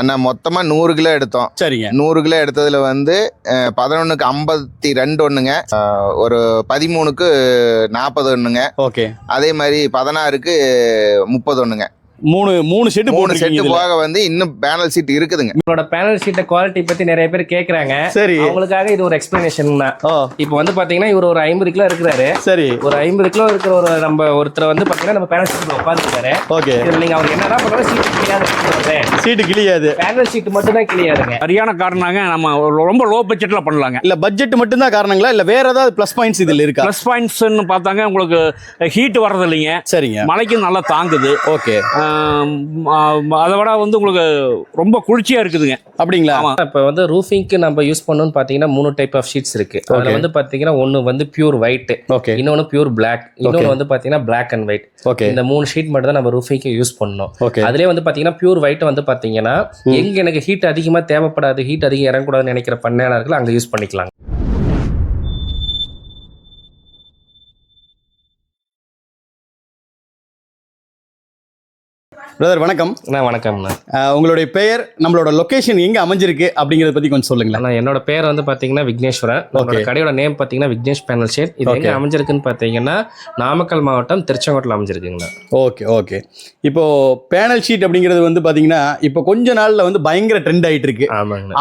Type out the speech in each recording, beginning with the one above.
அண்ணா மொத்தமாக நூறு கிலோ எடுத்தோம். சரிங்க. நூறு கிலோ எடுத்ததுல வந்து பதினொன்றுக்கு ஐம்பத்தி ரெண்டு ஒன்றுங்க ஒரு பதிமூணுக்கு நாற்பது ஒன்றுங்க ஓகே. அதே மாதிரி பதினாறுக்கு முப்பது ஒன்றுங்க மூணு மூணு செட்டு மூணு செட்டு போக வந்து இன்னும் பேனல் சீட் இருக்குதுங்க. உங்களோட பேனல் ஷீட்டை குவாலிட்டி பத்தி நிறைய பேர் கேக்குறாங்க. சரி. அவங்களுக்காக இது ஒரு எக்ஸ்பிளனேஷன் தான். ஓ இப்போ வந்து பாத்தீங்கன்னா இவர் ஒரு ஐம்பது கிலோ இருக்கிறாரு. சரி. ஒரு ஐம்பது கிலோ இருக்கிற ஒரு நம்ம ஒருத்தர் வந்து பாத்தீங்கன்னா நம்ம பேனல் ஷீட்ல உட்காந்துருக்காரு ஓகே. நீங்க அவர் என்னதான் பண்ணாலும் சீட் கிளியாது சீட்டு கிளியாது பேனல் ஷீட் மட்டும் தான் கிளியாதுங்க சரியான காரணங்க நம்ம ரொம்ப லோ பட்ஜெட்டில் பண்ணலாங்க. இல்ல பட்ஜெட் மட்டும் தான் காரணங்களா? இல்ல வேற ஏதாவது ப்ளஸ் பாயிண்ட்ஸ் இதுல இருக்கா? ப்ளஸ் பாயிண்ட்ஸ்னு பார்த்தாங்க உங்களுக்கு ஹீட் வர்றது இல்லைங்க சரிங்க. மழைக்கும் நல்லா தாங்குது. ஓகே. அதை விட வந்து உங்களுக்கு ரொம்ப குளிர்ச்சியாக இருக்குதுங்க. அப்படிங்களா. இப்போ வந்து ரூஃபிங்க்கு நம்ம யூஸ் பண்ணணும்னு பாத்தீங்கன்னா மூணு டைப் ஆஃப் ஷீட்ஸ் இருக்கு. அதுல. வந்து பாத்தீங்கன்னா ஒன்னு வந்து பியூர் ஒயிட் ஓகே இன்னொன்னு பியூர் பிளாக் இன்னொன்னு வந்து பாத்தீங்கன்னா பிளாக் அண்ட் ஒயிட் ஓகே இந்த மூணு ஷீட் மட்டும் தான் நம்ம ரூஃபிங்க்கு யூஸ் பண்ணணும். ஓகே அதுலயே வந்து பாத்தீங்கன்னா பியூர் ஒயிட் வந்து பாத்தீங்கன்னா எங்க எனக்கு ஹீட் அதிகமா தேவைப்படாது ஹீட் அதிகம் இறங்கக்கூடாதுன்னு நினைக்கிற பண்ணையாளர்கள் அங்க யூஸ் பண்ணிக்கலாம் பிரதர் வணக்கம். அண்ணா வணக்கம்ண்ணா. உங்களுடைய பெயர் நம்மளோட லொகேஷன் எங்க அமைஞ்சிருக்கு அப்படிங்கறத பத்தி கொஞ்சம் சொல்லுங்களேன். அண்ணா என்னோட பேர் வந்து பாத்தீங்கன்னா விக்னேஸ்வரன். நம்மளோட. கடையோட நேம் பாத்தீங்கன்னா விக்னேஷ் பேனல் ஷேட் இது எங்க. அமைஞ்சிருக்குன்னு பாத்தீங்கன்னா நாமக்கல் மாவட்டம் திருச்செங்கோட்டில் அமைஞ்சிருக்குங்கண்ணா. ஓகே ஓகே இப்போ பேனல் ஷீட் அப்படிங்கிறது வந்து பாத்தீங்கன்னா இப்போ கொஞ்ச நாள்ல வந்து பயங்கர ட்ரெண்ட் ஆயிட்டு இருக்கு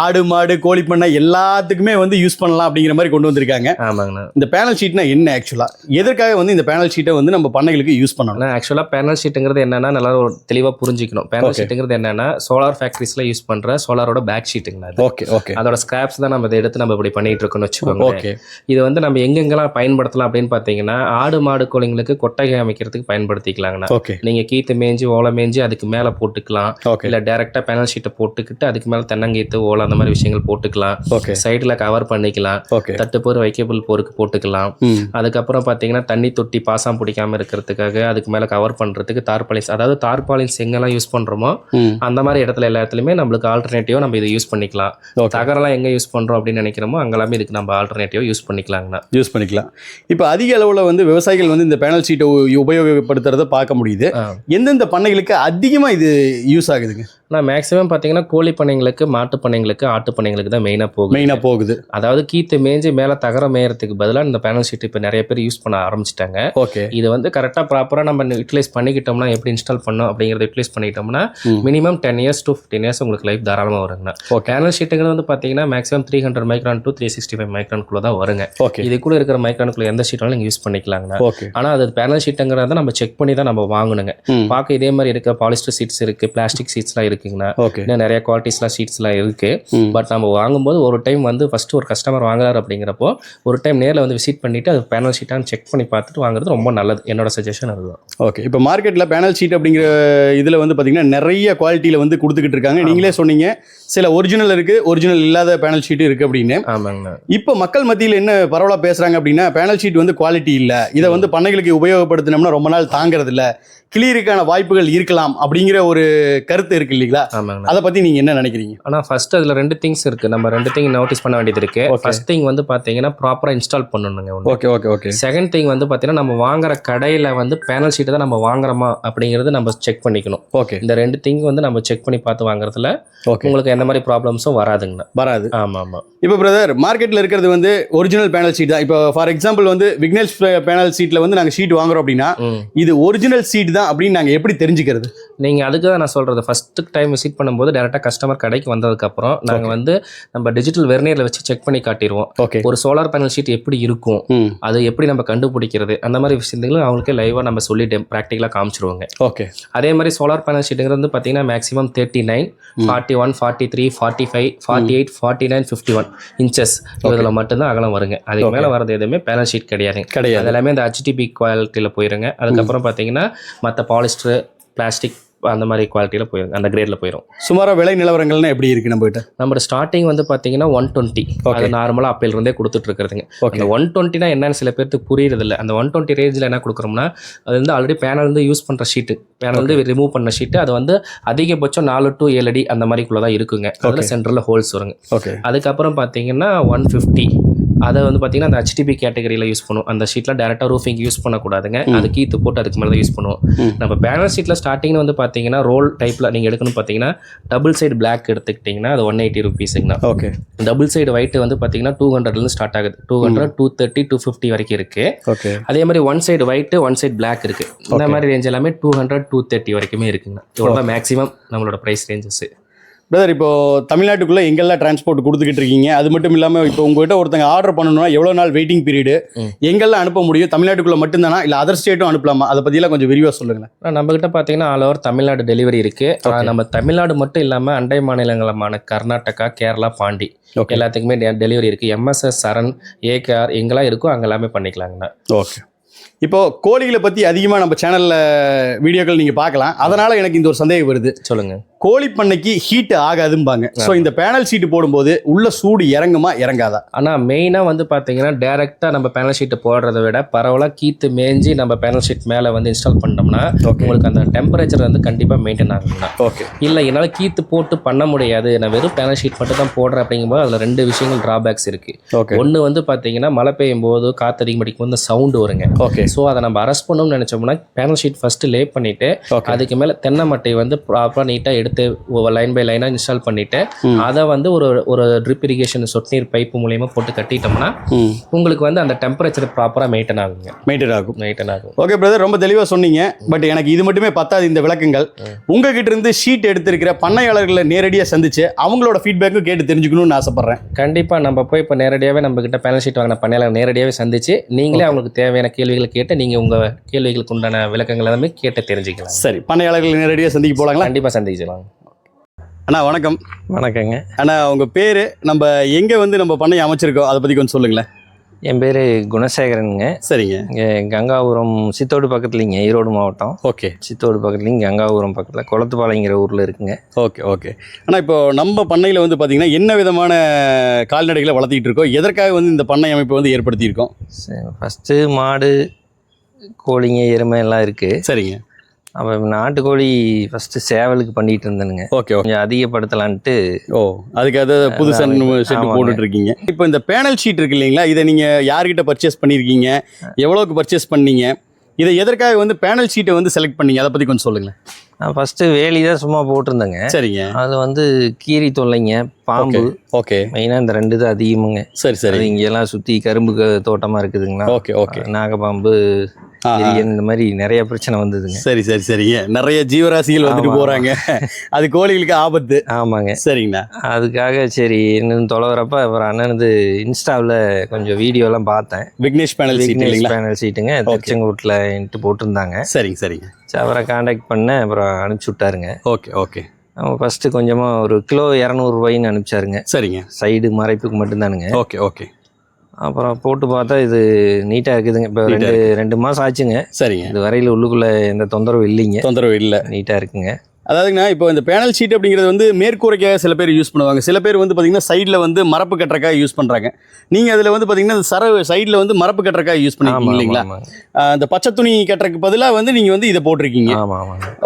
ஆடு மாடு கோழி பண்ணை எல்லாத்துக்குமே வந்து யூஸ் பண்ணலாம் அப்படிங்கிற மாதிரி கொண்டு வந்திருக்காங்க. ஆமாங்கண்ணா. இந்த பேனல் ஷீட்னா என்ன ஆக்சுவலா எதற்காக வந்து இந்த பேனல் ஷீட்டை வந்து நம்ம பண்ணைகளுக்கு யூஸ் பண்ணணும்? ஆக்சுவலாக பேனல் ஷீட்டுங்கிறது என்னன்னா நல்லா ஒரு தெளிவாக புரிஞ்சிக்கணும். பேனல். ஷீட்டுங்கிறது என்னன்னா சோலார் ஃபேக்ட்ரிஸ்ல யூஸ் பண்ற சோலாரோட பேக் ஷீட்டுங்கண்ணா அது ஓகே ஓகே அதோட ஸ்கிராப்ஸ் தான் நம்ம இதை எடுத்து நம்ம இப்படி பண்ணிட்டு இருக்கோம்னு வச்சுக்கோங்க ஓகே இது வந்து நம்ம எங்கெங்கெல்லாம் பயன்படுத்தலாம் அப்படின்னு பார்த்தீங்கன்னா ஆடு மாடு கோழிங்களுக்கு கொட்டகை அமைக்கிறதுக்கு பயன்படுத்திக்கலாங்கண்ணா. ஓகே நீங்க கீத்து மேய்ஞ்சி ஓலை மேய்ஞ்சி அதுக்கு மேல போட்டுக்கலாம். இல்ல டைரக்டா பேனல் ஷீட்டை போட்டுக்கிட்டு அதுக்கு மேல தென்னங்கீத்து ஓலை அந்த மாதிரி விஷயங்கள் போட்டுக்கலாம். ஓகே சைடுல கவர் பண்ணிக்கலாம். ஓகே தட்டுப்போர் வைக்கபிள் போருக்கு போட்டுக்கலாம். அதுக்கப்புறம் பார்த்தீங்கன்னா தண்ணி தொட்டி பாசம் பிடிக்காம இருக்கிறதுக்காக அதுக்கு மேலே கவர் பண்ணுறதுக்கு தார்பாலின்ஸ் அதாவது தார்பாலின்ஸ் எங்கெல்லாம் யூஸ் பண்ணுறோமோ அந்த மாதிரி இடத்துல எல்லா இடத்துலையுமே நம்மளுக்கு ஆல்டர்னேட்டிவாக நம்ம இதை யூஸ் பண்ணிக்கலாம். தகரெல்லாம் எங்கே யூஸ் பண்ணுறோம் அப்படின்னு நினைக்கிறோமோ அங்கெல்லாமே இதுக்கு நம்ம ஆல்டர்னேட்டிவாக யூஸ் பண்ணிக்கலாங்கண்ணா. யூஸ் பண்ணிக்கலாம். இப்போ அதிக அளவில் வந்து விவசாயிகள் வந்து இந்த பேனல் ஷீட்டை உபயோகப்படுத்துறத பார்க்க முடியுது. எந்தெந்த பண்ணைகளுக்கு அதிகமாக இது யூஸ் ஆகுதுங்க? ஆனால் மேக்ஸிமம் பார்த்தீங்கன்னா கோழி பண்ணைங்களுக்கு மாட்டு பண்ணைங்களுக்கு ஆட்டு பண்ணைங்களுக்கு தான் மெயினாக போகும் மெயினாக போகுது. அதாவது கீத்து மேய்ஞ்சி மேலே தகரம் மேயறதுக்கு பதிலாக இந்த பேனல் ஷீட் இப்போ நிறைய பேர் யூஸ் பண்ண ஆரம்பிச்சிட்டாங்க. ஓகே இது வந்து கரெக்டாக ப்ராப்பராக நம்ம யூட்டிலைஸ் பண்ணிக்கிட்டோம்னா எப்படி இன்ஸ்டால் பண்ணோம் அப்படிங்கிறத யூட்டிலைஸ் பண்ணிக்கிட்டோம்னா ம். Minimum ten years to fifteen years உங்களுக்கு லைஃப் தாராளமாக வருங்கண்ணா ஓகே பேனல் ஷீட்டுங்கிறது வந்து பார்த்தீங்கன்னா maximum three hundred micron to three sixty five மைக்ரான்குள்ள தான் வருங்க. ஓகே இது கூட இருக்கிற மைக்ரானுக்குள்ள எந்த ஷீட்டாலும் நீங்கள் யூஸ் பண்ணிக்கலாங்கண்ணா. ஓகே ஆனால் அது பேனல் ஷீட்டுங்கிறத நம்ம செக் பண்ணி தான் நம்ம வாங்கணுங்க. பார்க்க இதே மாதிரி இருக்க பாலிஸ்டர் சீட்ஸ் இருக்கு பிளாஸ்டிக் சீட்ஸ்லாம் இருக்குங்கண்ணா ஓகே இன்னும் நிறைய குவாலிட்டிஸ்லாம் சீட்ஸ்லாம் இருக்கு. ம். பட் நம்ம வாங்கும்போது ஒரு டைம் வந்து ஃபர்ஸ்ட் ஒரு கஸ்டமர் வாங்குறாரு அப்படிங்கிறப்போ ஒரு டைம் நேரில் வந்து விசிட் பண்ணிட்டு அது பேனல் ஷீட்டான்னு செக் பண்ணி பார்த்துட்டு வாங்குறது ரொம்ப நல்லது. என்னோட சஜஷன் அதுதான். ஓகே இப்போ மார்க்கெட்டில் பேனல் ஷீட் அப்படிங்கிற இதில் வந்து பார்த்தீங்கன்னா நிறைய குவாலிட்டியில் வந்து கொடுத்துக்கிட்டு இருக்காங்க. நீங்களே சொன்னீங்க சில ஒரிஜினல் இருக்குது ஒரிஜினல் இல்லாத பேனல் ஷீட் இருக்குது அப்படின்னு. ஆமாங்கண்ணா. இப்போ மக்கள் மத்தியில் என்ன பரவலாக பேசுகிறாங்க அப்படின்னா பேனல் ஷீட் வந்து குவாலிட்டி இல்லை. இதை வந்து பண்ணைகளுக்கு உபயோகப்படுத்தினோம்னா ரொம்ப நாள் தாங்கிறது இல்லை கிளியருக்கான வாய்ப்புகள் இருக்கலாம் அப்படிங்கிற ஒரு கருத்து இருக்கு இல்லைங்களா? ஆமாங்கண்ணா. அதை பற்றி நீங்கள் என்ன நினைக்கிறீங்க? ஆனால் ஃபர்ஸ்ட் அதில் ரெண்டு திங்ஸ் இருக்கு. நம்ம ரெண்டு திங் நோட்டீஸ் பண்ண வேண்டியது இருக்கு. ஃபர்ஸ்ட் திங் வந்து பார்த்தீங்கன்னா ப்ராப்பராக இன்ஸ்டால் பண்ணணுங்க okay okay okay second thing வந்து பார்த்தீங்கன்னா நம்ம வாங்குற கடையில் வந்து பேனல் ஷீட்டை தான் நம்ம வாங்குறோமா அப்படிங்கிறது நம்ம செக் பண்ணிக்கணும். ஓகே இந்த ரெண்டு திங் வந்து நம்ம செக் பண்ணி பார்த்து வாங்குறதுல உங்களுக்கு எந்த மாதிரி ப்ராப்ளம்ஸும் வராதுங்கண்ணா. வராது. ஆமாம். ஆமாம் இப்போ பிரதர் மார்க்கெட்டில் இருக்கிறது வந்து ஒரிஜினல் பேனல் ஷீட் தான். இப்போ ஃபார் எக்ஸாம்பிள் வந்து விக்னேஷ் பேனல் ஷீட்டில் வந்து நாங்கள் ஷீட் வாங்குறோம் அப்படின்னா இது ஒரிஜினல் ஷீட் தான் அப்படின்னு நாங்கள் எப்படி தெரிஞ்சுக்கிறது? நீங்கள் அதுக்கு தான் நான் சொல்கிறது ஃபஸ்ட்டு டைம் விசிட் பண்ணும்போது டேரெக்டாக கஸ்டமர் கடைக்கு வந்ததுக்கப்புறம் நாங்கள் வந்து நம்ம டிஜிட்டல் வெர்னியரில் வச்சு செக் பண்ணி காட்டிடுவோம் ஓகே ஒரு சோலார் பேனல் ஷீட் எப்படி இருக்கும்? அது எப்படி நம்ம கண்டுபிடிக்கிறது? அந்த மாதிரி விஷயங்களும் அவங்களுக்கே லைவாக நம்ம சொல்லி ப்ராக்டிக்கலாக காமிச்சிருவோங்க. ஓகே அதே மாதிரி சோலார் பேனல் ஷீட்டுங்கிறது வந்து பார்த்தீங்கன்னா maximum thirty nine forty one forty three forty five forty eight forty nine fifty one inches இதில் மட்டும்தான் அகலம் வருங்க. அதுக்கு மேலே வரது எதுவுமே பேனல் ஷீட் கிடையாது. அது எல்லாமே இந்த ஹெச்டிபி குவாலிட்டியில் போயிருங்க. அதுக்கப்புறம் பார்த்தீங்கன்னா மற்ற பாலிஸ்டர் பிளாஸ்டிக் அந்த மாதிரி குவாலிட்டியில் போயிருங்க அந்த கிரேடில் போயிடும் சுமாராக விலை நிலவரங்கள்னா எப்படி இருக்கு நம்ம கிட்ட? நம்மளோட ஸ்டார்டிங் வந்து பார்த்தீங்கன்னா ஒன் டுவெண்ட்டி அது நார்மலாக அப்பையில இருந்தே கொடுத்துட்டு இருக்கிறதுங்க. ஓகே ஒன் டுவெண்ட்டினா என்னன்னு சில பேருக்கு புரியுறது இல்லை அந்த ஒன் டுவெண்ட்டி ரேஞ்சில் என்ன கொடுக்குறோம்னா அது வந்து ஆல்ரெடி பேனல் வந்து யூஸ் பண்ணுற ஷீட்டு பேனல் வந்து ரிமூவ் பண்ண ஷீட்டு அது வந்து அதிகபட்சம் நாலு டு ஏழு அடி அந்த மாதிரிக்குள்ள தான் இருக்குங்க. அதில் சென்டரில் ஹோல்ஸ் வருங்க. ஓகே அதுக்கப்புறம் பார்த்தீங்கன்னா ஒன் ஃபிஃப்டி அதை வந்து பார்த்தீங்கன்னா அந்த ஹெச்டிபி கேட்டகரியில் யூஸ் பண்ணுவோம் அந்த ஷீட்டில் டேரெக்டாக ரூஃபிங் யூஸ் பண்ணக்கூடாதுங்க. அது கீத்து போட்டு அதுக்கு மேலே தான் யூஸ் பண்ணுவோம். நம்ம பேனர் ஷீட்டில் ஸ்டார்டிங் வந்து பார்த்தீங்கன்னா ரோல் டைப்பில் நீங்கள் எடுக்கணும் பார்த்தீங்கன்னா டபுள் சைடு பிளாக் எடுத்துக்கிட்டிங்கன்னா அது ஒன் எயிட்டி ருபீஸுங்கண்ணா ஓகே டபுள் சைடு ஒயிட் வந்து பார்த்தீங்கன்னா டூ ஹண்ட்ரட்லேருந்து ஸ்டார்ட் ஆகுது. Two hundred two thirty two fifty வரைக்கும் இருக்குது ஓகே அதே மாதிரி one side white one side black இருக்குது இந்த மாதிரி ரேஞ்ச் எல்லாமே டூ ஹண்ட்ரட் டூ தேர்ட்டி வரைக்குமே இருக்குங்க. இவ்வளோ மேக்ஸிமம் நம்மளோட ப்ரைஸ் ரேஞ்சஸ் பிரதர் இப்போ தமிழ்நாட்டுக்குள்ள எங்கெல்லாம் டிரான்ஸ்போர்ட் கொடுத்துக்கிட்டு இருக்கீங்க? அது மட்டும் இல்லாம இப்போ உங்ககிட்ட ஒருத்தங்க ஆர்டர் பண்ணணும்னா எவ்வளவு நாள் வெயிட்டிங் பீரியடு. எங்கெல்லாம் அனுப்ப முடியும்? தமிழ்நாட்டுக்குள்ள மட்டும்தானா? இல்ல அதர் ஸ்டேட்டும் அனுப்பலாமா? அதை பத்தியெல்லாம் கொஞ்சம் விரிவா சொல்லுங்களேன். நம்ம கிட்ட பார்த்தீங்கன்னா ஆல் ஓவர் தமிழ்நாடு டெலிவரி இருக்கு. ஆனா, Okay. நம்ம தமிழ்நாடு மட்டும் இல்லாமல் அண்டை மாநிலங்களமான கர்நாடகா கேரளா பாண்டி ஓகே எல்லாத்துக்குமே டெலிவரி இருக்கு. M S S Saran A K R எங்கெல்லாம் இருக்கோ அங்க எல்லாமே பண்ணிக்கலாங்கண்ணா. ஓகே இப்போ கோழிகளை பத்தி அதிகமா நம்ம சேனல்ல வீடியோக்கள் நீங்க பார்க்கலாம். அதனால எனக்கு இந்த ஒரு சந்தேகம் வருது. சொல்லுங்க. கோழி பண்ணைக்கு ஹீட் ஆகாதும்பாங்க. ஸோ இந்த பேனல் ஷீட் போடும்போது உள்ள சூடு இறங்குமா இறங்காதா? ஆனா மெயினா வந்து பாத்தீங்கன்னா டைரக்டா நம்ம பேனல் ஷீட் போடுறத விட பரவலாக கீத்து மேஞ்சி நம்ம பேனல் ஷீட் மேல வந்து இன்ஸ்டால் பண்ணோம்னா உங்களுக்கு அந்த டெம்பரேச்சர் வந்து கண்டிப்பா மெயின்டைன் ஆகுங்கண்ணா ஓகே இல்லை என்னால் கீத்து போட்டு பண்ண முடியாது. நான் வெறும் பேனல் ஷீட் மட்டும் தான் போடுறேன் அப்படிங்கும்போது அதில் ரெண்டு விஷயங்கள் ட்ராபேக்ஸ் இருக்கு. ஓகே ஒன்று வந்து பார்த்தீங்கன்னா மழை பெய்யும் போது காற்று அதிகமடிக்கும் போது சவுண்டு வருங்க. ஓகே ஸோ அதை நம்ம அரெஸ்ட் பண்ணணும்னு நினச்சோம்னா பேனல் ஷீட் ஃபஸ்ட்டு லே பண்ணிவிட்டு அதுக்கு மேலே தென்னை மட்டை வந்து ப்ராப்பராக நீட்டாக எடுத்து லைன் பை லைனாக இன்ஸ்டால் பண்ணிவிட்டு. அதை வந்து ஒரு ஒரு ட்ரிப் இரிகேஷன் சொட்டு நீர் பைப்பு மூலியமா போட்டு கட்டிட்டோம்னா உங்களுக்கு வந்து அந்த டெம்பரேச்சர் ப்ராப்பராக மெயின்டைன் ஆகுங்க. மெயின்டைன் ஆகும். மெயின்டைன் ஆகும். ஓகே பிரதர் ரொம்ப தெளிவாக சொன்னீங்க. பட் எனக்கு இது மட்டுமே பத்தாது இந்த விளக்கங்கள். உங்ககிட்ட இருந்து ஷீட் எடுத்திருக்கிற பண்ணையாளர்களை நேரடியாக சந்திச்சு அவங்களோட ஃபீட்பேக்கும் கேட்டு தெரிஞ்சுக்கணும்னு ஆசைப்பட்றேன். கண்டிப்பாக நம்ம போய் இப்போ நேரடியாகவே நம்ம கிட்ட பேனல் ஷீட் வாங்கின பண்ணையாளர் நேரடியாகவே சந்திச்சு நீங்களே அவங்களுக்கு தேவையான கேள்விகளை கேட்டு நீங்கள் உங்கள் கேள்விகளுக்கு உண்டான விளக்கங்கள் எல்லாமே கேட்டு தெரிஞ்சுக்கலாம். சரி பண்ணையாளர்களை நேரடியாக சந்திக்க போகலாங்களா கண்டிப்பாக சந்திக்கலாம். அண்ணா வணக்கம். வணக்கங்க. அண்ணா உங்கள் பேர் நம்ம எங்கே வந்து நம்ம பண்ணை அமைச்சிருக்கோம்? அதை பற்றி கொஞ்சம் சொல்லுங்களேன். என் பேர் குணசேகரனுங்க. சரிங்க. இங்கே கங்காபுரம் சித்தோடு பக்கத்துலிங்க ஈரோடு மாவட்டம். ஓகே. சித்தோடு பக்கத்துலையும் கங்காபுரம் பக்கத்தில் குளத்துப்பாளையங்கிற ஊரில் இருக்குங்க. Okay okay. ஆனால் இப்போ நம்ம பண்ணையில் வந்து பார்த்தீங்கன்னா என்ன விதமான கால்நடைகளை வளர்த்திட்டு இருக்கோம்? எதற்காக வந்து இந்த பண்ணை அமைப்பு வந்து ஏற்படுத்தியிருக்கோம்? ஃபஸ்ட்டு மாடு கோழிங்க எருமை எல்லாம் இருக்குது சரிங்க. அப்போ நாட்டுக்கோழி ஃபஸ்ட்டு சேவலுக்கு பண்ணிகிட்டு இருந்தேனுங்க. ஓகே கொஞ்சம் அதிகப்படுத்தலான்ட்டு ஓ அதுக்கு அதை புதுசாக செட்டு. போட்டுட்டு இருக்கீங்க இப்போ இந்த பேனல் ஷீட் இருக்கு இல்லைங்களா இதை நீங்கள் யார்கிட்ட பர்ச்சேஸ் பண்ணியிருக்கீங்க எவ்வளோக்கு பர்ச்சேஸ் பண்ணீங்க? இதை எதற்காக வந்து பேனல் ஷீட்டை வந்து செலக்ட் பண்ணீங்க? அதை பற்றி கொஞ்சம் சொல்லுங்களேன். நான் ஃபஸ்ட்டு வேலி தான் சும்மா போட்டிருந்தேங்க. சரிங்க. அதில் வந்து கீரி தொல்லைங்க பாம்பு. ஓகே மெயினாக இந்த ரெண்டு தான் அதிகமுங்க. சரி சரி. அது இங்கெல்லாம் சுற்றி கரும்பு க- தோட்டமா இருக்குதுங்களா? Okay okay. நாகப்பாம்பு இந்த மாதிரி நிறைய பிரச்சனை வந்ததுங்க. சரி சரி சரிங்க. நிறைய ஜீவராசிகள் வந்துட்டு. போறாங்க. அது கோழிகளுக்கு ஆபத்து. ஆமாங்க. சரிங்கண்ணா அதுக்காக சரி இன்னும் தொலைவரப்ப அப்புறம் அண்ணனது இன்ஸ்டாவில் கொஞ்சம் வீடியோலாம் பார்த்தேன். விக்னேஷ் பேனல் இல்லைங்களா? பேனல் சீட்டுங்க. திருச்செங்கோட்டில் போட்டிருந்தாங்க. சரிங்க சரிங்க. சரி அவரை காண்டாக்ட் பண்ணேன் அப்புறம் அனுப்பிச்சி விட்டாருங்க. Okay okay. அவன் ஃபஸ்ட்டு கொஞ்சமாக ஒரு கிலோ இரநூறுபாயின்னு அனுப்பிச்சாருங்க. சரிங்க. சைடு மறைப்புக்கு மட்டும்தானுங்க. Okay okay. அப்புறம் போட்டு பார்த்தா இது நீட்டாக இருக்குதுங்க. இப்போ ரெண்டு ரெண்டு மாதம் ஆச்சுங்க. சரிங்க. இது வரையில் உள்ளுக்குள்ளே எந்த தொந்தரவும் இல்லைங்க. தொந்தரவு இல்லை. நீட்டாக இருக்குங்க. அதாவதுங்கண்ணா இப்போ இந்த பேனல் ஷீட் அப்படிங்கிறது வந்து மேற்கூரைக்காக சில பேர் யூஸ் பண்ணுவாங்க. சில பேர் வந்து பார்த்தீங்கன்னா சைடில் வந்து மரப்பு கட்டுறக்காக யூஸ் பண்ணுறாங்க நீங்கள் அதில் வந்து பார்த்தீங்கன்னா இந்த சர சைடில் வந்து மரப்பு கட்டுறக்காக யூஸ் பண்ணிருக்கீங்க இல்லைங்களா? இந்த பச்சை துணி கட்டுறதுக்கு பதிலாக வந்து நீங்கள் வந்து இதை போட்டிருக்கீங்க.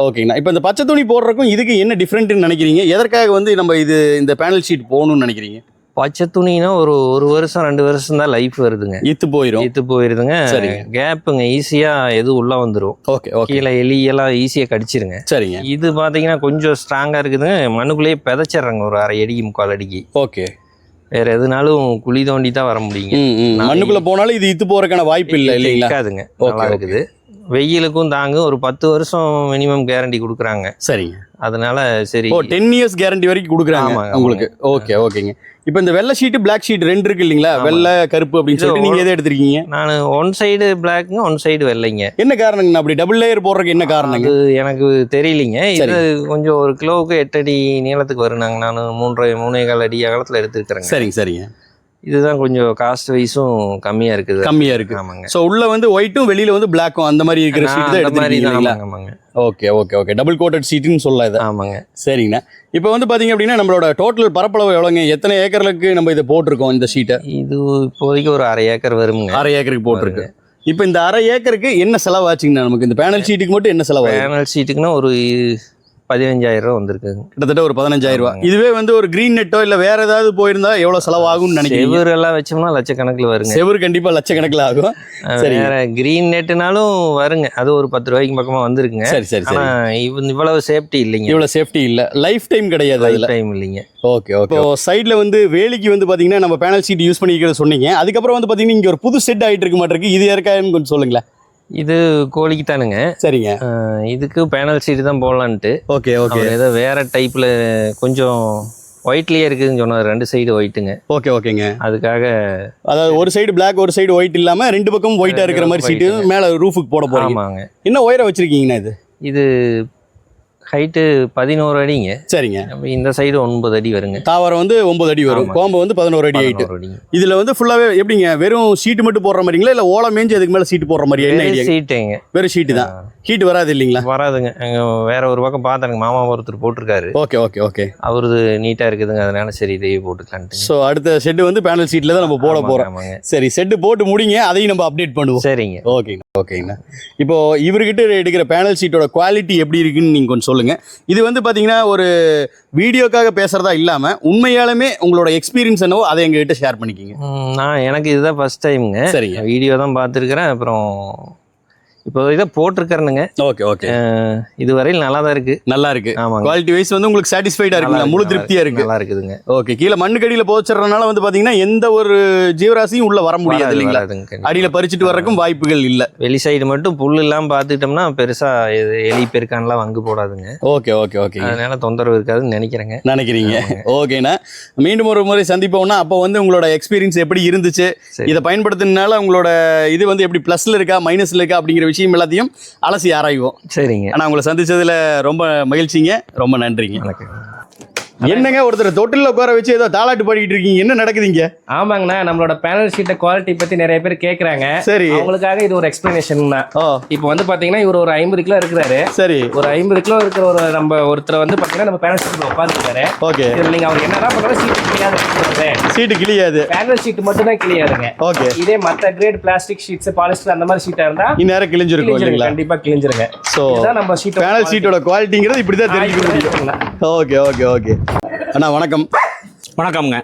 ஓகேங்கண்ணா. இப்போ இந்த பச்சை துணி போடுறதுக்கும் இதுக்கு என்ன டிஃப்ரெண்ட்னு நினைக்கிறீங்க? எதற்காக வந்து நம்ம இது இந்த பேனல் ஷீட் போகணும்னு நினைக்கிறீங்க? பச்சை துணினா ஒரு ஒரு வருஷம் ரெண்டு வருஷம் தான் லைஃப் வருதுங்க. இத்து போயிடும் இத்து போயிருதுங்க. கேப்புங்க ஈஸியா எது உள்ள வந்துரும். ஓகே ஓகே கீழே எலி எல்லாம் ஈஸியா கடிச்சிருங்க. சரிங்க. இது பாத்தீங்கன்னா கொஞ்சம் ஸ்ட்ராங்கா இருக்குதுங்க. மண்ணுக்குள்ளேயே பிதைச்சிடுறாங்க ஒரு அரை அடிக்கு முக்கால் அடிக்கு. ஓகே வேற எதுனாலும் குழி தோண்டி தான் வர முடியுங்க. மண்ணுக்குள்ள போனாலும் இது இத்து போறதுக்கான வாய்ப்பு இல்லை இல்லைங்களா? இருக்காதுங்க. நல்லா. இருக்குது. வெயிலுக்கும் தாங்கும் ஒரு பத்து வருஷம் மினிமம் கேரண்டி கொடுக்குறாங்க. சரிங்க. அதனால சரி. ஓ டென் இயர்ஸ் கேரண்டி வரைக்கும் கொடுக்குறாங்க. உங்களுக்கு. ஓகே ஓகேங்க இப்போ இந்த வெள்ளை ஷீட் பிளாக் ஷீட் ரெண்டு இருக்கு இல்லைங்களா. வெள்ளை கருப்பு அப்படின்னு சொல்லிட்டு நீங்க எதை எடுத்திருக்கீங்க? நான் ஒன் சைடு பிளாக்குங்க ஒன் சைடு வெள்ளைங்க. என்ன காரணங்கண்ணா அப்படி? டபுள் லேயர் போடுறதுக்கு என்ன காரணங்க? அது எனக்கு தெரியலிங்க. இது கொஞ்சம் ஒரு கிலோவுக்கு எட்டு அடி நீளத்துக்கு வருனாங்க நான் மூன்றரை மூணே கால் அடி அகலத்தில் எடுத்துருக்கிறேங்க. சரிங்க சரிங்க. இதுதான் கொஞ்சம் காஸ்ட் வைஸும் கம்மியாக இருக்குது. கம்மியா இருக்கு. ஆமாங்க. ஸோ உள்ள வந்து ஒயிட்டும் வெளியில வந்து பிளாக்கும் அந்த மாதிரி இருக்கிற ஷீட் தான் அந்த மாதிரி எடுத்திருக்கீங்க தான். இல்லைங்களா? ஆமாங்க okay okay okay double coated ஷீட்டுன்னு சொல்லலாம் இதை. ஆமாங்க. சரிங்கண்ணா. இப்போ வந்து பாத்தீங்க அப்படின்னா நம்மளோட டோட்டல் பரப்பளவு எவ்வளோங்க? எத்தனை ஏக்கர்களுக்கு நம்ம இதை போட்டிருக்கோம் இந்த ஷீட்டை இது இப்போதைக்கு ஒரு அரை ஏக்கர் வருங்க. அரை ஏக்கருக்கு போட்டிருக்கு. இப்போ இந்த அரை ஏக்கருக்கு என்ன செலவாச்சுங்கண்ணா நமக்கு இந்த பேனல் ஷீட்டுக்கு மட்டும் என்ன செலவாகும் பேனல் ஷீட்டுக்குன்னா ஒரு பதினஞ்சாயிரம் ரூபா வந்திருக்குங்க. கிட்டத்தட்ட ஒரு பதினஞ்சாயிரம் ஆமாங்க. இதுவே வந்து ஒரு கிரீன் நெட்டோ இல்ல வேற ஏதாவது போயிருந்தா எவ்வளவு செலவாகும்னு நினைக்கிறீங்க? செவுரு எல்லாம் வச்சோம்னா லட்சக்கணக்கில் வருங்க. செவரு கண்டிப்பா லட்சக்கணக்கில் ஆகும். சரி. வேற கிரீன் நெட்டுனாலும் வருங்க. அது ஒரு பத்து ரூபாய்க்கு பக்கமா வந்திருக்குங்க. சரி சரி இவ் இவ்வளவு சேஃப்டி இல்லைங்க. இவ்வளவு சேஃப்டி இல்ல. லைஃப் டைம் கிடையாது அதுல. டைம் இல்லைங்க. ஓகே ஓகே சைடில் வந்து வேலிக்கு வந்து பார்த்தீங்கன்னா நம்ம பேனல் சீட் யூஸ் பண்ணிக்கிறத சொன்னீங்க. அதுக்கப்புறம் வந்து பார்த்தீங்கன்னா இங்கே ஒரு புது செட் ஆகிட்டு இருக்க மாட்டிருக்கு. இது யாருக்கான்னு கொஞ்சம் சொல்லுங்களேன். இது கோழிக்கு தானுங்க சரிங்க இதுக்கு பேனல் சீட் தான் போடலான்ட்டு. Okay okay. ஏதோ வேற டைப்ல கொஞ்சம் ஒயிட்லயே இருக்குதுன்னு சொன்னார். ரெண்டு சைடு ஒயிட்டுங்க ஓகே ஓகேங்க. அதுக்காக அதாவது ஒரு சைடு Black ஒரு சைடு ஒயிட் இல்லாம ரெண்டு பக்கம் ஒயிட்டா இருக்கிற மாதிரி சீட்டு. மேல ரூஃபுக்கு போட போறீங்க. ஆமாங்க. என்ன உயரம் வச்சிருக்கீங்கண்ணா இது? இது ஹைட்டு பதினோரு அடிங்க. சரிங்க. இந்த சைடு ஒன்பது அடி வருங்க. தாவரம் வந்து ஒன்பது அடி வரும். கோம்பு வந்து பதினோரு அடி அடிங்க. இதுல வந்து ஃபுல்லாவே எப்படிங்க? வெறும் சீட்டு மட்டும் போடுற மாதிரிங்களா? இல்ல ஓலை மேஞ்சு அதுக்கு மேல சீட்டு போடுற மாதிரி என்ன ஐடியா சீட்டுங்க வெறும் சீட்டு தான். ஹீட் வராது இல்லைங்களா? வராதுங்க. வேற ஒரு பக்கம் பார்த்தேனுங்க மாமா ஒருத்தர் போட்டிருக்காரு. ஓகே ஓகே ஓகே அவரது நீட்டா இருக்குதுங்க. அதனால சரி இதையே போட்டுக்கலான்ட்டு. ஸோ அடுத்த ஷெட் வந்து பேனல் சீட்ல தான் நம்ம போட ஆமாங்க சரி செட்டு போட்டு முடிங்க. அதையும் நம்ம அப்டேட் பண்ணுவோம். சரிங்க. ஓகேங்கண்ணா ஓகேங்கண்ணா. இப்போ இவர்கிட்ட எடுக்கிற பேனல் சீட்டோட குவாலிட்டி எப்படி இருக்குன்னு நீங்கள் கொஞ்சம் சொல்லுங்கள் இது வந்து பார்த்தீங்கன்னா ஒரு வீடியோக்காக பேசுகிறதா இல்லாமல் உண்மையாலுமே உங்களோட எக்ஸ்பீரியன்ஸ் என்னவோ அதை எங்ககிட்ட ஷேர் பண்ணிக்கிங்க. நான் எனக்கு இதுதான் ஃபர்ஸ்ட் டைமுங்க சரிங்க. வீடியோ தான் பார்த்துருக்குறேன் அப்புறம் இப்போ இதை போட்டிருக்கிறேனுங்க. Okay okay. இதுவரையில் நல்லா தான் இருக்கு. நல்லா இருக்கு. ஆமாங்க. குவாலிட்டி வைஸ் வந்து உங்களுக்கு சாட்டிஸ்ஃபைடாக நல்லா இருக்குங்களா இருக்கு, முழு நல்லா திருப்தியாக இருக்கு. நல்லா இருக்குதுங்க. ஓகே கீழே மண்ணுக்கடியில் போச்சுறதுனால வந்து பார்த்தீங்கன்னா எந்த ஒரு ஜீவராசியும் உள்ள வர முடியாது இல்லைங்களா. அடியில் பறிச்சுட்டு வர்றதுக்கும் வாய்ப்புகள் இல்லை. வெளி சைடு மட்டும் புல் இல்லாம பார்த்துக்கிட்டோம்னா பெருசா எலி பெருக்கான்லாம் வங்கு போடாதுங்க. Okay okay okay. அதனால தொந்தரவு இருக்காதுன்னு நினைக்கிறேங்க. நினைக்கிறீங்க. ஓகேண்ணா. மீண்டும் ஒரு முறை சந்திப்போம்னா அப்போ வந்து உங்களோட எக்ஸ்பீரியன்ஸ் எப்படி இருந்துச்சு. இதை பயன்படுத்தினால உங்களோட இது வந்து எப்படி ப்ளஸ்ல இருக்கா மைனஸ்ல இருக்கா அப்படிங்கிற விஷயம் எல்லாத்தையும் அலசி ஆராய்வோம். சரிங்க. ஆனால் உங்களை சந்திச்சதுல ரொம்ப மகிழ்ச்சிங்க. ரொம்ப நன்றிங்க. வணக்கம். என்னங்க ஒருத்தர் தொட்டிலில் உட்கார வச்சு ஏதோ தாளாட்டு பாடிக்கிட்டு இருக்கீங்க? என்ன நடக்குதுங்க? ஆமாங்கண்ணா நம்மளோட பேனல் ஷீட்டை குவாலிட்டி பத்தி நிறைய பேர் கேக்குறாங்க. சரி. அவங்களுக்காக இது ஒரு எக்ஸ்பிளனேஷன் இப்போ வந்து பாத்தீங்கன்னா இவர் ஒரு ஐம்பது கிலோ இருக்கிறாரு. சரி. ஒரு ஐம்பது கிலோ இருக்கிற ஒரு நம்ம ஒருத்தர் வந்து பாத்தீங்கன்னா நம்ம பேனல் ஷீட்ல உட்காந்துருக்காரு ஓகே. நீங்க அவர் என்னதான் பண்ணாலும் சீட்டு கிளியாது சீட்டு கிளியாது பேனல் ஷீட் மட்டும் தான் கிளியாதுங்க ஓகே. இதே மத்த கிரேட் பிளாஸ்டிக் ஷீட்ஸ் பாலிஸ்டர் அந்த மாதிரி ஷீட்டா இருந்தா இந்நேரம் கிழிஞ்சிருக்கும் இல்லைங்களா? கண்டிப்பா கிழிஞ்சிருங்க. இதுதான் நம்ம ஷீட் பேனல் சீட்டோட குவாலிட்டிங்கிறது இப்படி தான் தெரிஞ்சுக்க முடியும். Okay okay okay. அண்ணா வணக்கம். வணக்கம்ங்க.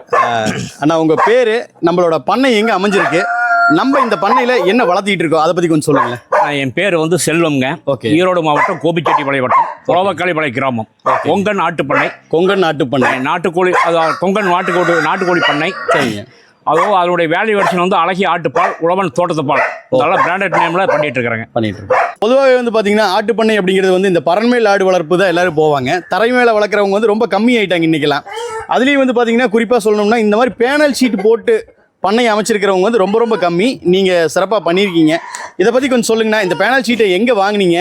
அண்ணா உங்க பேரு நம்மளோட பண்ணை எங்க அமைஞ்சிருக்கு? நம்ம இந்த பண்ணையில என்ன வளர்த்திட்டு இருக்கோம்? அதை பத்தி கொஞ்சம் சொல்லுங்களேன். என் பேர் வந்து செல்வம்ங்க. ஓகே. ஈரோடு மாவட்டம் கோபிச்செட்டிப்பாளையம் வட்டம். குளவக்காளிப்பாளையம் கிராமம். கொங்கன் நாட்டுப்பண்ணை. கொங்கன் நாட்டு பண்ணை நாட்டுக்கோழி அது கொங்கன் நாட்டுக்கோழி நாட்டுக்கோழி பண்ணை. சரிங்க. அதுவும் அதனுடைய வேல்யூ வெர்ஷன் வந்து அழகிய ஆட்டுப்பால் உழவன் தோட்டத்துப்பால். நல்ல பிராண்டட் நேம்ல பண்ணிட்டு இருக்கிறாங்க. பண்ணிட்டு இருக்கோம். பொதுவாகவே வந்து பார்த்தீங்கன்னா ஆட்டு பண்ணை அப்படிங்கிறது வந்து இந்த பரண்மேல் ஆடு வளர்ப்பு தான் எல்லாரும் போவாங்க. தரை மேலே வளர்க்குறவங்க வந்து ரொம்ப கம்மி ஆயிட்டாங்க இன்றைக்கெல்லாம் அதுலேயும் வந்து பார்த்தீங்கன்னா குறிப்பாக சொல்லணும்னா இந்த மாதிரி பேனல் ஷீட் போட்டு பண்ணை அமைச்சிருக்கிறவங்க வந்து ரொம்ப ரொம்ப கம்மி. நீங்கள் சிறப்பாக பண்ணியிருக்கீங்க. இதை பற்றி கொஞ்சம் சொல்லுங்கண்ணா. இந்த பேனல் ஷீட்டை எங்கே வாங்குனீங்க?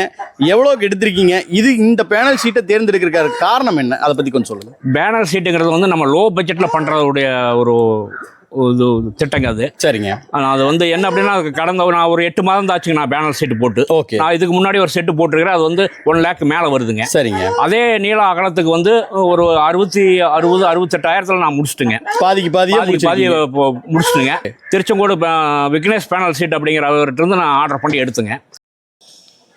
எவ்வளோக்கு எடுத்திருக்கீங்க? இது இந்த பேனல் ஷீட்டை தேர்ந்தெடுக்கிற காரணம் என்ன? அதை பற்றி கொஞ்சம் சொல்லுங்கள் பேனல் ஷீட்டுங்கிறது வந்து நம்ம லோ பட்ஜெட்டில் பண்ணுறதுடைய ஒரு திட்டங்க அது. சரிங்க. ஆனா, அது வந்து என்ன அப்படின்னா கடந்த நான் ஒரு எட்டு மாதம் தாச்சுங்க நான் பேனர் சீட்டு போட்டு. ஓகே நான் இதுக்கு முன்னாடி ஒரு செட்டு போட்டிருக்கிறேன். அது வந்து ஒன் லேக் மேலே வருதுங்க. சரிங்க. அதே நீள அகலத்துக்கு வந்து ஒரு அறுபத்தி அறுபது அறுபத்தெட்டாயிரத்தில் நான் முடிச்சிட்டுங்க. பாதிக்கு பாதியா பாதி பாதி முடிச்சிருக்கீங்க. இப்போ முடிச்சிட்டுங்க. திருச்செங்கோடு விக்னேஷ் பேனல் சீட் அப்படிங்கிற அவர்கிட்ட இருந்து நான் ஆர்டர் பண்ணி எடுத்துங்க.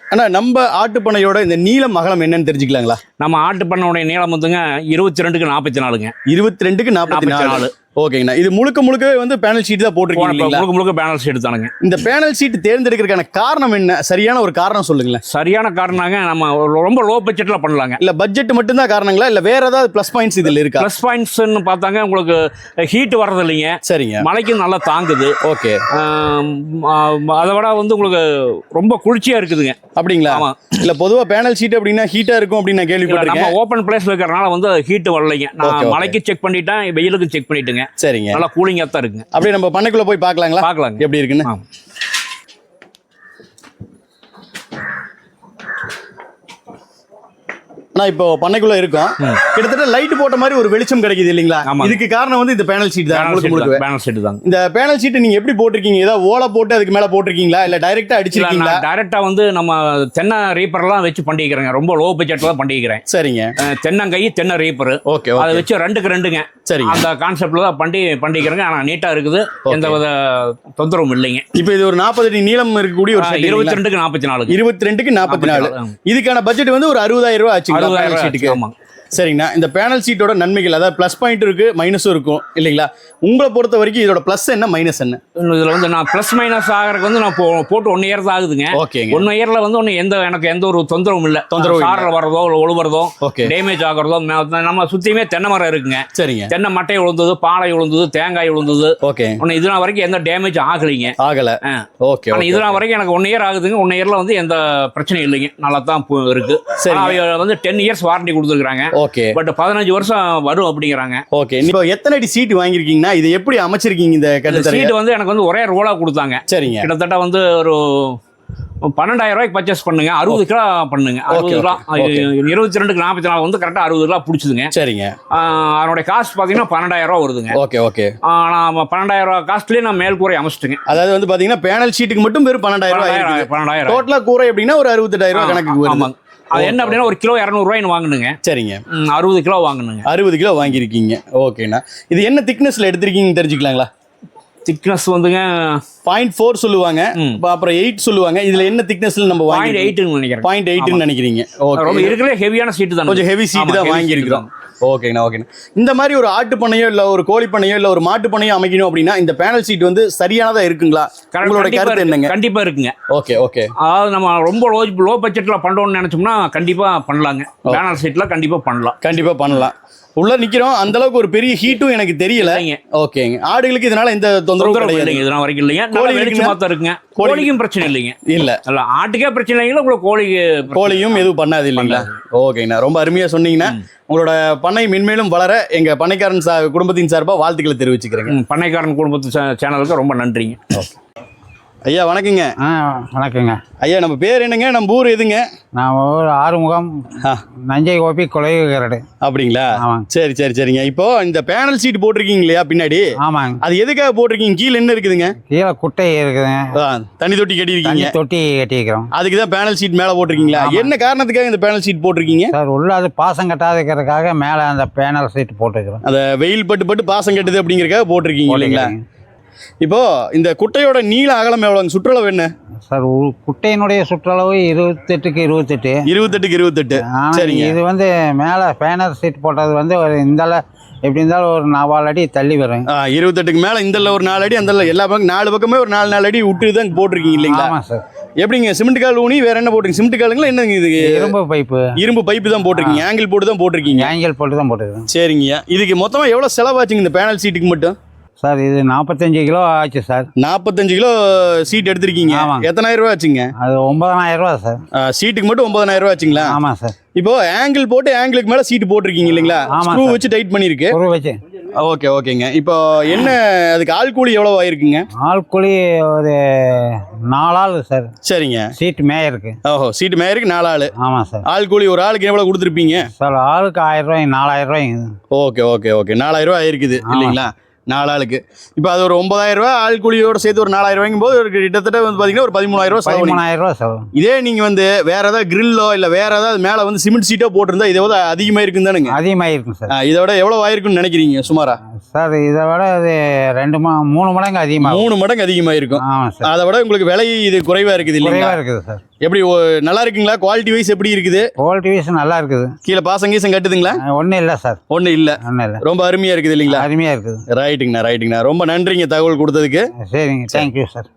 அண்ணா நம்ம ஆட்டு பண்ணையோட இந்த நீளம் அகலம் என்னன்னு தெரிஞ்சுக்கலாங்களா? நம்ம ஆட்டு பண்ணோடைய நீளம் வந்துங்க இருபத்தி ரெண்டுக்கு நாற்பத்தி நாலுங்க. இருபத்தி ரெண்டுக்கு நாற்பத்தி நாலு. ஓகேங்கண்ணா. இது முழுக்க முழுக்க வந்து பேனல் ஷீட் தான் போட்டிருக்கீங்க முழுக்க முழுக்க பேனல் சீட் தானுங்க. இந்த பேனல் ஷீட் தேர்ந்தெடுக்கிறதுக்கான காரணம் என்ன? சரியான ஒரு காரணம் சொல்லுங்களேன். சரியான காரணங்க நம்ம ரொம்ப லோ பட்ஜெட்டில் பண்ணலாங்க. இல்ல பட்ஜெட் மட்டும்தான் காரணங்களா? இல்ல வேற ஏதாவது ப்ளஸ் பாயிண்ட்ஸ் இதுல இருக்கா? ப்ளஸ் பாயிண்ட்ஸ்னு பார்த்தாங்க உங்களுக்கு ஹீட் வர்றது இல்லைங்க சரிங்க. மழைக்கும் நல்லா தாங்குது. ஓகே. அதை விட வந்து உங்களுக்கு ரொம்ப குளிர்ச்சியாக இருக்குதுங்க. அப்படிங்களா? ஆமா. இல்ல பொதுவா பேனல் ஷீட் அப்படின்னா ஹீட்டா இருக்கும் அப்படின்னு நான் இல்ல, நம்ம கேள்விப்பட்டிருக்கேன். ஓப்பன் பிளேஸ்ல இருக்கிறனால வந்து ஹீட் வரலைங்க. நான். மழைக்கு செக் பண்ணிட்டேன் வெயிலுக்கு செக் பண்ணிட்டுங்க. சரிங்க. நல்லா கூலிங்கா தான் இருக்குங்க. அப்படியே நம்ம பண்ணைக்குள்ள போய் பார்க்கலாங்களா? பார்க்கலாங்க. எப்படி இருக்குன்னு? நான் இப்போ பண்ணைக்குள்ள இருக்கோம். கிட்டத்தட்ட லைட் போட்ட மாதிரி ஒரு வெளிச்சம் கிடைக்குது இல்லைங்களா. இதுக்கு காரணம் வந்து இந்த பேனல் ஷீட் தான். பேனல் முழுக்க தான். இந்த பேனல் ஷீட் நீங்க எப்படி போட்டிருக்கீங்க? ஏதாவது ஓலை போட்டு அதுக்கு மேல போட்டிருக்கீங்களா? இல்ல டைரக்டா அடிச்சிருக்கீங்களா? டைரக்டா வந்து நம்ம தென்னை ரீப்பர்லாம் வச்சு பண்ணிக்கிறேங்க. ரொம்ப லோ பட்ஜெட்ல தான் பண்ணிக்கிறேன். சரிங்க. தென்னங்கை தென்னை ரீப்பர் ஓகே அதை வச்சு ரெண்டுக்கு ரெண்டுங்க. சரிங்க. அந்த கான்செப்ட்ல தான் பண்ணி பண்ணிக்கிறேங்க. ஆனா நீட்டா இருக்குது. எந்த வித தொந்தரவும் இல்லைங்க. இப்போ இது ஒரு நாற்பது அடி நீளம் இருக்கக்கூடிய ஒரு ஷெட் இருபத்தி ரெண்டுக்கு நாற்பத்தி நாலு இருபத்தி ரெண்டுக்கு நாற்பத்தி நாலு. இதுக்கான பட்ஜெட் வந்து ஒரு அறுபதாயிரம் ரூபாய் ஆச்சுங்களா ரூபாய் ஷீட்டுக்கு ஆமாம் சரிங்கண்ணா. இந்த பேனல் சீட்டோட நன்மைகள் அதாவது ப்ளஸ் பாயிண்ட் இருக்கு மைனஸும் இருக்கும் இல்லைங்களா? உங்களை பொறுத்த வரைக்கும் இதோட ப்ளஸ் என்ன மைனஸ் என்ன? இதில் வந்து நான் ப்ளஸ் மைனஸ் ஆகிறதுக்கு வந்து நான் போட்டு ஒன் இயர் தான் ஆகுதுங்க. ஓகேங்க. ஒன் இயர்ல வந்து ஒன்று எந்த எனக்கு எந்த ஒரு தொந்தரவும் இல்லை. தொந்தரவும் இல்ல. சாரில் வர்றதோ ஒழுவுறதோ ஓகே. டேமேஜ் ஆகுறதோ நம்ம சுற்றியுமே தென்னை மரம் இருக்குங்க. சரிங்க. தென்னை மட்டை விழுந்தது பாலை விழுந்தது தேங்காய் விழுந்தது ஓகே. ஒன்று இதனால் வரைக்கும் எந்த டேமேஜ் ஆகலைங்க. ஆகல. ஓகே இதனால் வரைக்கும் எனக்கு ஒன் இயர் ஆகுதுங்க. ஒன் இயர்ல வந்து எந்த பிரச்சனையும் இல்லைங்க. நல்லா தான் இருக்கு. அவங்க வந்து டென் இயர்ஸ் வாரண்டி கொடுத்துருக்காங்க ஓகே பட் பதினஞ்சு வருஷம் வரும் அப்படிங்கிறாங்க. ஓகே இப்போ எத்தனை அடி சீட் வாங்கியிருக்கீங்கன்னா இது எப்படி அமைச்சிருக்கீங்க இந்த கட்டுத்தரையை சீட்டு வந்து எனக்கு வந்து ஒரே ரோலா கொடுத்தாங்க. சரிங்க. கிட்டத்தட்ட வந்து ஒரு பன்னெண்டாயிரம் ரூபாய்க்கு பர்ச்சேஸ் பண்ணுங்க. அறுபது கிலோ பண்ணுங்க. அறுபது கிலோ. இருபத்தி ரெண்டுக்கு நாற்பத்தி நாலு வந்து கரெக்டாக அறுபது கிலோ பிடிச்சதுங்க. சரிங்க. அதனுடைய காஸ்ட் பார்த்தீங்கன்னா பன்னெண்டாயிரம் ரூபா வருதுங்க. ஓகே ஓகே நான் பன்னெண்டாயிரம் ரூபா காஸ்ட்லேயே நான் மேல் கூரை அமைச்சிட்டுங்க. அதாவது வந்து பாத்தீங்கன்னா பேனல் ஷீட்டுக்கு மட்டும் வெறும் பன்னெண்டாயிரம் ரூபாய் பன்னெண்டாயிரம் பன்னெண்டாயிரம் டோட்டலா கூரை எப்படின்னா ஒரு அறுபத்தெட்டாயிரம் ரூபாய் கணக்கு ஆமாங்க. அது என்ன அப்படின்னா ஒரு கிலோ இரநூறுவாயின்னு வாங்கினுங்க. சரிங்க. அறுபது கிலோ வாங்கினுங்க. அறுபது கிலோ வாங்கியிருக்கீங்க. ஓகேண்ணா. இது என்ன திக்னஸ்ல எடுத்திருக்கீங்கன்னு தெரிஞ்சுக்கலாங்களா? திக்னஸ் வந்துங்க பாயிண்ட் ஃபோர் சொல்லுவாங்க. அப்புறம் எயிட் சொல்லுவாங்க. இதுல என்ன திக்னஸ்ல நம்ம பாயிண்ட் எயிட்டுன்னு நினைக்கிறேன். பாயிண்ட் எயிட்னு நினைக்கிறீங்க. ரொம்ப ஓகே இருக்கிற ஹெவியான சீட்டு தான். கொஞ்சம் ஹெவி சீட் தான் வாங்கியிருக்கிறோம். ஓகேண்ணா ஓகேண்ணா இந்த மாதிரி ஒரு ஆட்டு பண்ணையோ இல்ல ஒரு கோழி பண்ணையோ இல்ல ஒரு மாட்டு பண்ணையோ அமைக்கணும் அப்படின்னா இந்த பேனல் சீட் வந்து சரியானதா இருக்குங்களா? உங்களோட கருத்து என்னங்க? கண்டிப்பா இருக்குங்க. ஓகே ஓகே அதாவது நம்ம ரொம்ப லோ லோ பட்ஜெட்ல பண்றோம்னு நினைச்சோம்னா கண்டிப்பா பண்ணலாங்க. பேனர் சீட்ல கண்டிப்பா பண்ணலாம். கண்டிப்பா பண்ணலாம். உள்ள நிக்கிறோம். அந்த அளவுக்கு ஒரு பெரிய ஹீட்டும் எனக்கு தெரியல. ஓகேங்க ஆடுகளுக்கு இதனால எந்த தொந்தரவும் தொந்தரவு கிடையாது. இதெல்லாம் வரைக்கும் இல்லைங்க. கோழி கோழி? வெளிச்சமா தான் இருக்குங்க கோழிக்கும் பிரச்சனை இல்லைங்க. இல்ல. இல்ல ஆட்டுக்கே பிரச்சனை இல்லைங்களா? உங்களுக்கு பிரச்சனை கோழியும் எதுவும் பண்ணாது இல்லைங்களா? ஓகேண்ணா ரொம்ப அருமையா சொன்னீங்கன்னா உங்களோட பண்ணை மென்மேலும் வளர எங்க பண்ணைக்காரன் குடும்பத்தின் சார்பா வாழ்த்துக்களை தெரிவிச்சுக்கிறேங்க. பண்ணைக்காரன் குடும்பத்து சேனலுக்கு ரொம்ப நன்றிங்க. ஐயா வணக்கங்க. ஆ வணக்கங்க. ஐயா நம்ம பேர் என்னங்க? நம்ம ஊர் எதுங்க? நான் ஒரு ஆறுமுகம். நஞ்சை கோபி கொலைகரடு அப்படிங்களா. சரி சரி சரிங்க. இப்போ இந்த பேனல் சீட் போட்டிருக்கீங்க இல்லையா பின்னாடி? ஆமாங்க. அது எதுக்காக போட்டிருக்கீங்க? கீழே என்ன இருக்குதுங்க? கீழே குட்டை இருக்குதுங்க. தண்ணி தொட்டி கட்டியிருக்கீங்க. தொட்டி கட்டிக்கிறோம் அதுக்கு தான் பேனல் ஷீட் மேலே போட்டிருக்கீங்களா. என்ன காரணத்துக்காக இந்த பேனல் ஷீட் போட்டிருக்கீங்க? சார் உள்ள அது பாசம் கட்டாத இருக்கிறதுக்காக மேலே அந்த பேனல் சீட் போட்டுக்கிறோம் அந்த வெயில் பட்டு பட்டு பாசம் கட்டுது அப்படிங்கறக்காக போட்டிருக்கீங்க இல்லைங்களா? இப்போ இந்த குட்டையோட நீள அகலம் எவ்வளோங்க சுற்றளவு என்ன? சார் உ- குட்டையினுடைய சுற்றளவு இருபத்தெட்டுக்கு இருபத்தெட்டு. இருபத்தெட்டுக்கு இருபத்தெட்டு. ஆனால் சரிங்க. இது வந்து மேலே பேனர் சீட் போட்டது வந்து ஒரு இந்தால எப்படி இருந்தாலும் ஒரு நாலு அடி தள்ளி வரும். ஆ, இருபத்தெட்டுக்கு மேல இந்த ஒரு நாலு அடி அந்த எல்லா பக்கம் நாலு பக்கமே ஒரு நாலு நாலு அடி விட்டு தான் போட்டிருக்கீங்க இல்லைங்களா? ஆமாம் சார். எப்படிங்க சிமெண்ட் கால் ஊனி வேற என்ன போட்டிருக்கீங்க? சிமெண்ட் காலுங்களா என்னங்க இது? இரும்பு பைப்பு. இரும்பு பைப்பு தான் போட்டிருக்கீங்க. ஆங்கிள் போட்டு தான் போட்டிருக்கீங்க. ஏஞ்சல் போட்டு தான் போட்டுக்கிறோம் சரிங்கய்யா இதுக்கு மொத்தமா எவ்வளவு செலவாச்சுங்க இந்த பேனல் சீட்டுக்கு மட்டும்? சார் இது நாற்பத்தஞ்சு கிலோ ஆச்சு சார். நாற்பத்தஞ்சு கிலோ சீட் எடுத்திருக்கீங்க. ஆமாங்க. எத்தனாயிரம் ரூபா ஆச்சுங்க? அது ஒன்பதனாயிரம் ரூபா சார். சீட்டுக்கு மட்டும் ஒன்பதாயிரம் ரூபா ஆச்சுங்களா? ஆமாம் சார். இப்போ ஆங்கிள் போட்டு ஆங்கிளுக்கு மேல சீட் போட்டிருக்கீங்க இல்லைங்களா? ஆமா ஸ்க்ரூ. வச்சு டைட் பண்ணிருக்கு ஒரு வச்சு. ஓகே ஓகேங்க இப்போ என்ன அதுக்கு ஆள் கூலி எவ்வளவு ஆயிருக்குங்க? ஆள் கூலி ஒரு நாலு ஆள் சார். சரிங்க. சீட் மேயருக்கு. ஓஹோ சீட்டு மேயருக்கு நாலு ஆளு. ஆமாம் சார். ஆள் கூலி ஒரு ஆளுக்கு எவ்வளவு கொடுத்துருப்பீங்க? சார் ஆளுக்கு ஆயிரம் ரூபாய் நாலாயிரம் ரூபாய் ஓகே ஓகே ஓகே நாலாயிரம் ரூபாய் ஆயிருக்குது. இல்லைங்களா? நாலு ஆளுக்கு இப்போ அது ஒரு ஒன்பதாயிரம் ரூபாய் ஆள் கூலியோட சேர்த்து ஒரு நாலாயிரம் ரூபாய்க்கும் போது ஒரு கிட்டத்தட்ட வந்து பார்த்தீங்கன்னா ஒரு பதிமூணாயிரம் ரூபாய் செலவு பதிமூணாயிரம் ரூபா செலவு. இதே நீங்க வந்து வேற ஏதாவது கிரில்லோ இல்ல வேற ஏதாவது மேல வந்து சிமெண்ட் சீட்டோ போட்டிருந்தா இதை விட அதிகமா இருக்குன்னு தானுங்க அதிகமாக இருக்கும் சார் இதை விட எவ்வளவு ஆயிருக்குன்னு நினைக்கிறீங்க சுமாரா? சார் இதை விட அது ரெண்டு மா மூணு மடங்கு அதிகமாகும். மூணு மடங்கு அதிகமா இருக்கும் அதை விட உங்களுக்கு விலை இது குறைவா இருக்குது இல்லைங்களா? குறைவாக இருக்குது சார். எப்படி நல்லா இருக்குங்களா? குவாலிட்டி வைஸ் எப்படி இருக்குது? குவாலிட்டி வைஸ் நல்லா இருக்குது. கீழே பாசம் கீசம் கட்டுதுங்களா? ஒன்றும் இல்லை சார். ஒன்றும் இல்லை. ஒன்றும் இல்லை. ரொம்ப அருமையா இருக்குது இல்லைங்களா? அருமையாக இருக்குது. ரைட்டுங்கண்ணா ரைட்டுங்கண்ணா ரொம்ப நன்றிங்க தகவல் கொடுத்ததுக்கு. சரிங்க. தேங்க்யூ சார்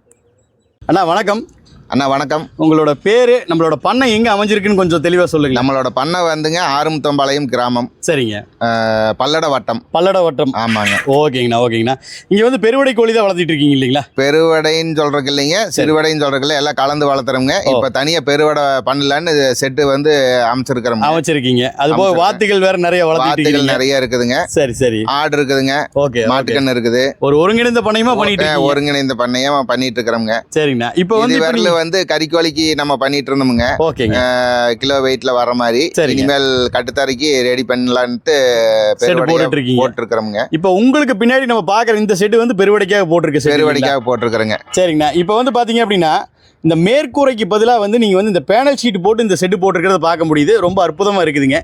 அண்ணா வணக்கம். அண்ணா வணக்கம். உங்களோட பேரு நம்மளோட பண்ணை எங்க அமைஞ்சிருக்குன்னு கொஞ்சம் தெளிவா சொல்லுங்க நம்மளோட பண்ணை வந்துங்க ஆறுமுத்தம்பாளையம் கிராமம். சரிங்க. பல்லட வட்டம் பல்லட வட்டம் ஆமாங்க. ஓகேங்கண்ணா ஓகேங்கண்ணா. இங்க வந்து பெருவடை கோழி தான் வளர்த்திட்டு இருக்கீங்க இல்லைங்களா? பெருவடைன்னு சொல்றதுக்கு இல்லைங்க சிறுவடைன்னு இல்லை எல்லாம் கலந்து வளர்த்துறோங்க. இப்ப தனியா பெருவடை பண்ணலான்னு செட்டு வந்து அமைச்சிருக்கிறோம் அமைச்சிருக்கீங்க. அது போக. வாத்துகள் வேற நிறைய வாத்துகள் நிறைய இருக்குதுங்க. சரி சரி. ஆடு இருக்குதுங்க. ஓகே மாட்டுக்கண்ணு இருக்குது. ஒரு ஒருங்கிணைந்த பண்ணையமா பண்ணிட்டு ஒருங்கிணைந்த பண்ணையம் பண்ணிட்டு இருக்கிறோங்க சரிங்கண்ணா. இப்போ வந்து வந்து கறிக்கோழிக்கு நம்ம பண்ணிட்டு இருந்தோமுங்க ஓகேங்க கிலோ வெயிட்ல வர மாதிரி. இனிமேல் கட்டுத்தரைக்கு ரெடி பண்ணலான்ட்டு போட்டிருக்கிறோமுங்க. இப்போ உங்களுக்கு பின்னாடி நம்ம பாக்குற இந்த செட்டு வந்து பெருவடைக்காக போட்டிருக்க பெருவடைக்காக போட்டிருக்கிறேங்க. சரிங்கண்ணா. இப்போ வந்து பாத்தீங்க அப்படின்னா இந்த மேற்கூரைக்கு பதிலாக வந்து நீங்கள் வந்து இந்த பேனல் ஷீட் போட்டு இந்த செட்டு போட்டிருக்கிறத பார்க்க முடியுது. ரொம்ப அற்புதமாக இருக்குதுங்க.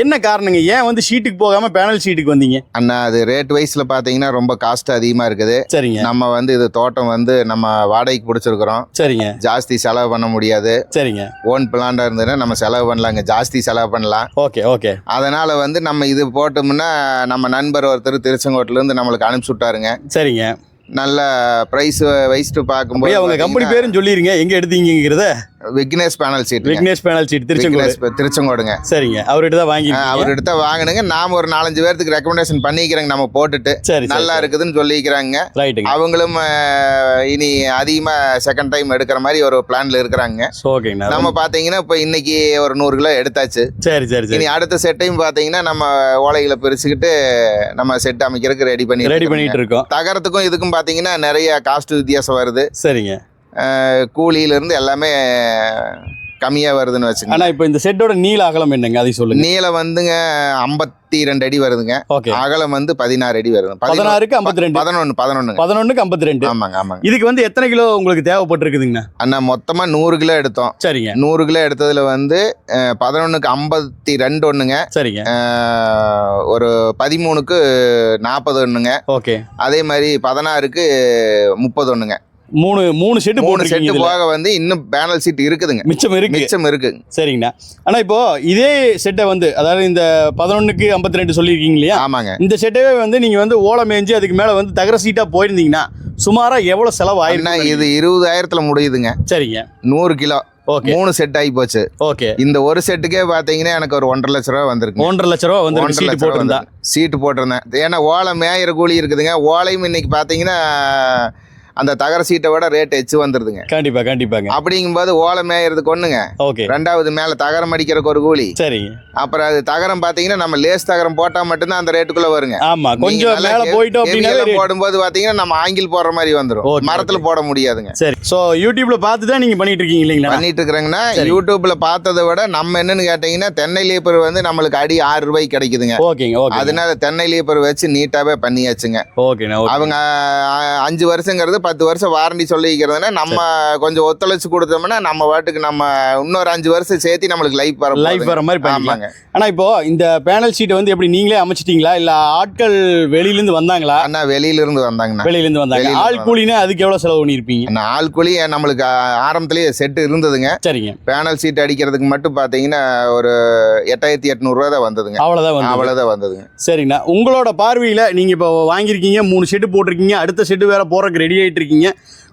என்ன காரணங்க? ஏன் வந்து ஷீட்டுக்கு போகாமல் பேனல் ஷீட்டுக்கு வந்தீங்க? அண்ணா அது ரேட் வைஸில் பார்த்தீங்கன்னா ரொம்ப காஸ்ட் அதிகமாக இருக்குது. சரிங்க. நம்ம வந்து இது தோட்டம் வந்து நம்ம வாடகைக்கு பிடிச்சிருக்கிறோம். சரிங்க. ஜாஸ்தி செலவு பண்ண முடியாது. சரிங்க. ஓன் பிளான்டாக இருந்ததுன்னா நம்ம செலவு பண்ணலாங்க. ஜாஸ்தி செலவு பண்ணலாம். Okay okay. அதனால் வந்து நம்ம இது போட்டோம்னா நம்ம நண்பர் ஒருத்தர் திருச்செங்கோட்டிலேருந்து நம்மளுக்கு அனுப்பிச்சி விட்டாருங்க. சரிங்க. நல்ல ப்ரைஸ் வைஸ்ட்டு பார்க்கும்போது அவங்க கம்பெனி பேரும் சொல்லிருங்க. எங்க எடுத்தீங்கிறத Vignesh panel sheet Vignesh panel sheet Tiruchengode. திருச்செங்கோடுங்க. சரிங்க. அவர்கிட்ட தான் வாங்கி அவர் எடுத்த வாங்கினுங்க. நாம ஒரு நாலஞ்சு பேர்த்துக்கு ரெக்கமெண்டேஷன் பண்ணிக்கிறேங்க. நம்ம போட்டுட்டு. சரி நல்லா இருக்குதுன்னு சொல்லிக்கிறாங்க. ரைட்டுங்க அவங்களும் இனி அதிகமாக செகண்ட் டைம் எடுக்கிற மாதிரி ஒரு பிளான்ல இருக்கிறாங்க. ஓகேங்கண்ணா நம்ம பார்த்தீங்கன்னா இப்போ இன்னைக்கு ஒரு நூறு கிலோ எடுத்தாச்சு. சரி சரி சரி. இனி அடுத்த செட்டையும் பார்த்தீங்கன்னா நம்ம ஓலைகளை பிரிச்சுக்கிட்டு நம்ம செட் அமைக்கிறதுக்கு ரெடி பண்ணி ரெடி பண்ணிட்டு இருக்கோம். தகரத்துக்கும் இதுக்கும் பார்த்தீங்கன்னா நிறைய காஸ்ட் வித்தியாசம் வருது. சரிங்க. கூலியிலிருந்து எல்லாமே கம்மியாக வருதுன்னு வச்சுங்க ஆனா இப்போ இந்த செட்டோட நீள அகலம் என்னங்க? அதை சொல்லுங்க. நீளம் வந்துங்க ஐம்பத்தி ரெண்டு அடி வருதுங்க. அகலம் வந்து பதினாறு அடி வருது. பதினாறுக்கு ஐம்பத்தி ரெண்டு. பதினொன்று பதினொன்றுங்க பதினொன்றுக்கு ஐம்பத்தி ரெண்டு. ஆமாங்க ஆமாங்க. இதுக்கு வந்து எத்தனை கிலோ உங்களுக்கு தேவைப்பட்டிருக்குதுங்கண்ணா? அண்ணா மொத்தமாக நூறு கிலோ எடுத்தோம். சரிங்க. நூறு கிலோ எடுத்ததுல வந்து பதினொன்றுக்கு ஐம்பத்தி ரெண்டு ஒன்றுங்க சரிங்க. ஒரு பதிமூணுக்கு நாற்பது ஒன்றுங்க ஓகே. அதே மாதிரி பதினாறுக்கு முப்பது ஒன்றுங்க மூணு மூணு செட்டு மூணு செட்டு போக வந்து இன்னும் பேனல் சீட் இருக்குதுங்க. மிச்சம் இருக்கு. மிச்சம் இருக்கு. சரிங்கண்ணா. ஆனா இப்போ இதே செட்டை வந்து அதாவது இந்த பதினொன்றுக்கு ஐம்பத்தி ரெண்டு சொல்லியிருக்கீங்க இல்லையா? ஆமாங்க. இந்த செட்டவே வந்து நீங்க வந்து ஓலை மேய்ஞ்சி அதுக்கு மேல வந்து தகர சீட்டா போயிருந்தீங்கன்னா சுமாரா எவ்வளவு செலவு ஆயிருக்கு இது இருபதாயிரத்துல முடியுதுங்க. சரிங்க. நூறு கிலோ. மூணு செட் ஆகி போச்சு. ஓகே. இந்த ஒரு செட்டுக்கே பாத்தீங்கன்னா எனக்கு ஒரு ஒன்றரை லட்ச ரூபா வந்திருக்கு ஒன்றரை லட்ச ரூபா வந்து ஒன்றரை லட்ச ரூபா. சீட்டு போட்டிருந்தேன். ஏன்னா ஓலை மேயிற கூலி இருக்குதுங்க. ஓலையும் இன்னைக்கு பாத்தீங்கன்னா அந்த தகர சீட்டை விட ரேட் எச்சு வந்துருதுங்க. கண்டிப்பா கண்டிப்பாங்க. அப்படிங்கும்போது ஓலை மேயறதுக்கு ஒண்ணுங்க. ஓகே. ரெண்டாவது மேல தகரம் அடிக்கிறதுக்கு ஒரு கூலி. சரிங்க அப்புறம் அது தகரம் பாத்தீங்கன்னா நம்ம லேஸ் தகரம் போட்டா மட்டும்தான் அந்த ரேட்டுக்குள்ள வருங்க. ஆமா கொஞ்சம் மேல போயிட்டோம் அப்படின்னா போடும்போது பாத்தீங்கன்னா நம்ம ஆங்கில் போடுற மாதிரி வந்துரும். Okay, மரத்துல போட முடியாதுங்க. சரி. சோ யூடியூப்ல பார்த்து தான் நீங்க பண்ணிட்டு இருக்கீங்க இல்லைங்களா? பண்ணிட்டு இருக்கிறாங்கன்னா சரி. யூடியூப்ல பார்த்ததை விட நம்ம என்னன்னு கேட்டீங்கன்னா தென்னை லேப்பர் வந்து நம்மளுக்கு அடி ஆறு ரூபாய்க்கு கிடைக்குதுங்க. ஓகேங்க ஓகே அதனால தென்னை லேப்பர் வச்சு நீட்டாவே பண்ணியாச்சுங்க. ஓகேண்ணா ஓகே. அவங்க அஞ்சு வருஷங்கிறது பத்து வருஷம் வாரண்டி சொல்லிக்கிறதுனா நம்ம கொஞ்சம் ஒத்துழைச்சு கொடுத்தோம்னா நம்ம வாட்டுக்கு நம்ம இன்னொரு அஞ்சு வருஷம் சேர்த்து நம்மளுக்கு லைஃப் வர லைஃப் வர மாதிரி பண்ணிக்கலாம். ஆமாங்க. ஆனா இப்போ இந்த பேனல் ஷீட் வந்து எப்படி நீங்களே அமைச்சிட்டீங்களா? இல்ல ஆட்கள் வெளியில இருந்து வந்தாங்களா? அண்ணா வெளியில இருந்து வந்தாங்கண்ணா. வெளியில இருந்து வந்தாங்க ஆள் கூலினா அதுக்கு எவ்வளவு செலவு பண்ணிருப்பீங்க அண்ணா, ஆள் கூலி நம்மளுக்கு ஆரம்பத்திலேயே செட்டு இருந்ததுங்க. சரிங்க. பேனல் சீட் அடிக்கிறதுக்கு மட்டும் பார்த்தீங்கன்னா ஒரு எட்டாயிரத்தி எட்நூறுரூவா தான் வந்ததுங்க. அவ்வளவுதான் வந்து அவ்வளோதான் வந்ததுங்க. சரிங்கண்ணா. உங்களோட பார்வையில நீங்க இப்போ வாங்கியிருக்கீங்க மூணு ஷெட்டு போட்டிருக்கீங்க அடுத்த ஷெட்டு வேற போறதுக்கு ரெடி ஆயிட்டு இருக்கீங்க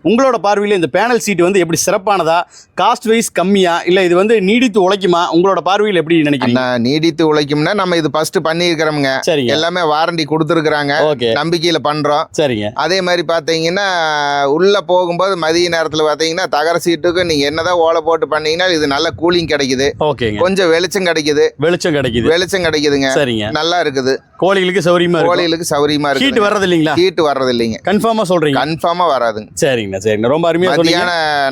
உங்களோட பார்வையில இந்த பேனல் சீட் வந்து எப்படி சிறப்பானதா? காஸ்ட் வைஸ் கம்மியா? இல்ல இது வந்து நீடித்து உழைக்குமா? உங்களோட பார்வையில் எப்படி நினைக்கிறீங்க? நீடித்து உழைக்கும்னா நம்ம இது ஃபர்ஸ்ட் பண்ணியிருக்கிறோமுங்க. சரிங்க. எல்லாமே வாரண்டி கொடுத்துருக்குறாங்க. ஓகே. நம்பிக்கையில் பண்ணுறோம் சரிங்க. அதே மாதிரி பார்த்தீங்கன்னா உள்ளே போகும்போது மதிய நேரத்தில் பார்த்தீங்கன்னா தகர சீட்டுக்கு நீங்கள் என்னதான் ஓலை போட்டு பண்ணீங்கன்னா இது நல்ல கூலிங் கிடைக்குது. ஓகேங்க. கொஞ்சம் வெளிச்சம் கிடைக்குது. வெளிச்சம் கிடைக்குது. வெளிச்சம் கிடைக்குதுங்க. சரிங்க. நல்லா இருக்குது. கோழிகளுக்கு சௌரியமா கோழிகளுக்கு சௌரியமா ஹீட் இருக்கு வர்றது இல்லைங்களா ஹீட் வர்றது இல்லைங்க கன்ஃபார்மா சொல்றீங்க கன்ஃபார்மா வராதுங்க. சரிங்கண்ணா சரிங்கண்ணா ரொம்ப அருமையா சொன்னீங்க.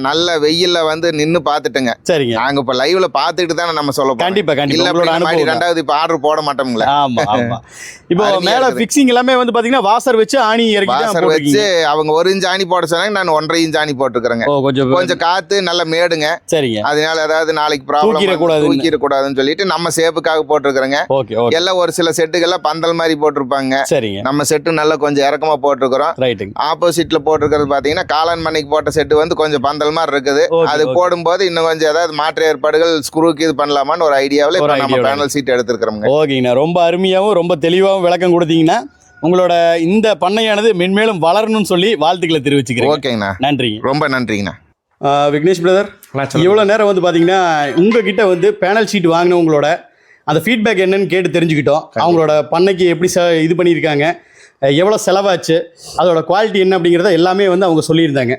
நல்ல வெயில்ல வந்து நின்னு பாத்துட்டுங்க சரிங்க. நாங்க இப்ப லைவ்ல பாத்துக்கிட்டு தானே நம்ம சொல்ல. கண்டிப்பா கண்டிப்பா. ரெண்டாவது இப்ப ஆர்டர் போட மாட்டோம்ல. ஆமா ஆமா. இப்போ மேல. ஃபிக்ஸிங் எல்லாமே வந்து பாத்தீங்கன்னா வாசர் வச்சு ஆணி இறக்கி வாசர் வச்சு அவங்க ஒரு இன்ச் ஆணி போட சொன்னாங்க நான் ஒன்றரை இன்ச் ஆணி போட்டுக்கிறேங்க கொஞ்சம் கொஞ்சம் காத்து நல்ல மேடுங்க. சரிங்க. அதனால ஏதாவது நாளைக்கு. ப்ராப்ளம் தூக்கிட கூடாதுன்னு. சொல்லிட்டு நம்ம சேப்புக்காக போட்டிருக்கிறோங்க. எல்லாம் ஒரு சில செட்டுகள்லாம் பந்தல் மாதிரி போட்டிருப்பாங்க. சரிங்க. நம்ம செட்டு நல்லா கொஞ்சம் இறக்கமா போட்டிருக்கிறோம். ஆப்போசிட்ல போட்டிருக்கிறது பாத்தீங்கன்னா காளான் மண்ணைக்கு போட்ட செட்டு வந்து கொஞ்சம் பந்தல் மாதிரி இருக்குது. அது. போடும்போது இன்னும் கொஞ்சம் ஏதாவது மாற்று ஏற்பாடுகள் ஸ்க்ரூக்கு இது பண்ணலாமான்னு ஒரு ஐடியாவில் ஒரு இப்போ நம்ம பேனல் சீட் எடுத்துருக்கிறோங்க ஓகேங்கண்ணா. ரொம்ப அருமையாகவும் ரொம்ப தெளிவாகவும் விளக்கம் கொடுத்தீங்கன்னா உங்களோட இந்த பண்ணையானது மென்மேலும் வளரணும்னு சொல்லி வாழ்த்துக்களை தெரிவிச்சுக்கிறேன் ஓகேங்கண்ணா. நன்றிங்க. ரொம்ப நன்றிங்கண்ணா. விக்னேஷ் பிரதர். இவ்வளோ நேரம் வந்து பார்த்தீங்கன்னா உங்ககிட்ட வந்து பேனல் ஷீட் வாங்கினவங்களோட அந்த ஃபீட்பேக் என்னன்னு கேட்டு தெரிஞ்சுக்கிட்டோம். அவங்களோட பண்ணைக்கு எப்படி ச இது பண்ணியிருக்காங்க. எவ்வளோ செலவாச்சு அதோட குவாலிட்டி என்ன அப்படிங்கிறத எல்லாமே வந்து அவங்க சொல்லியிருந்தாங்க.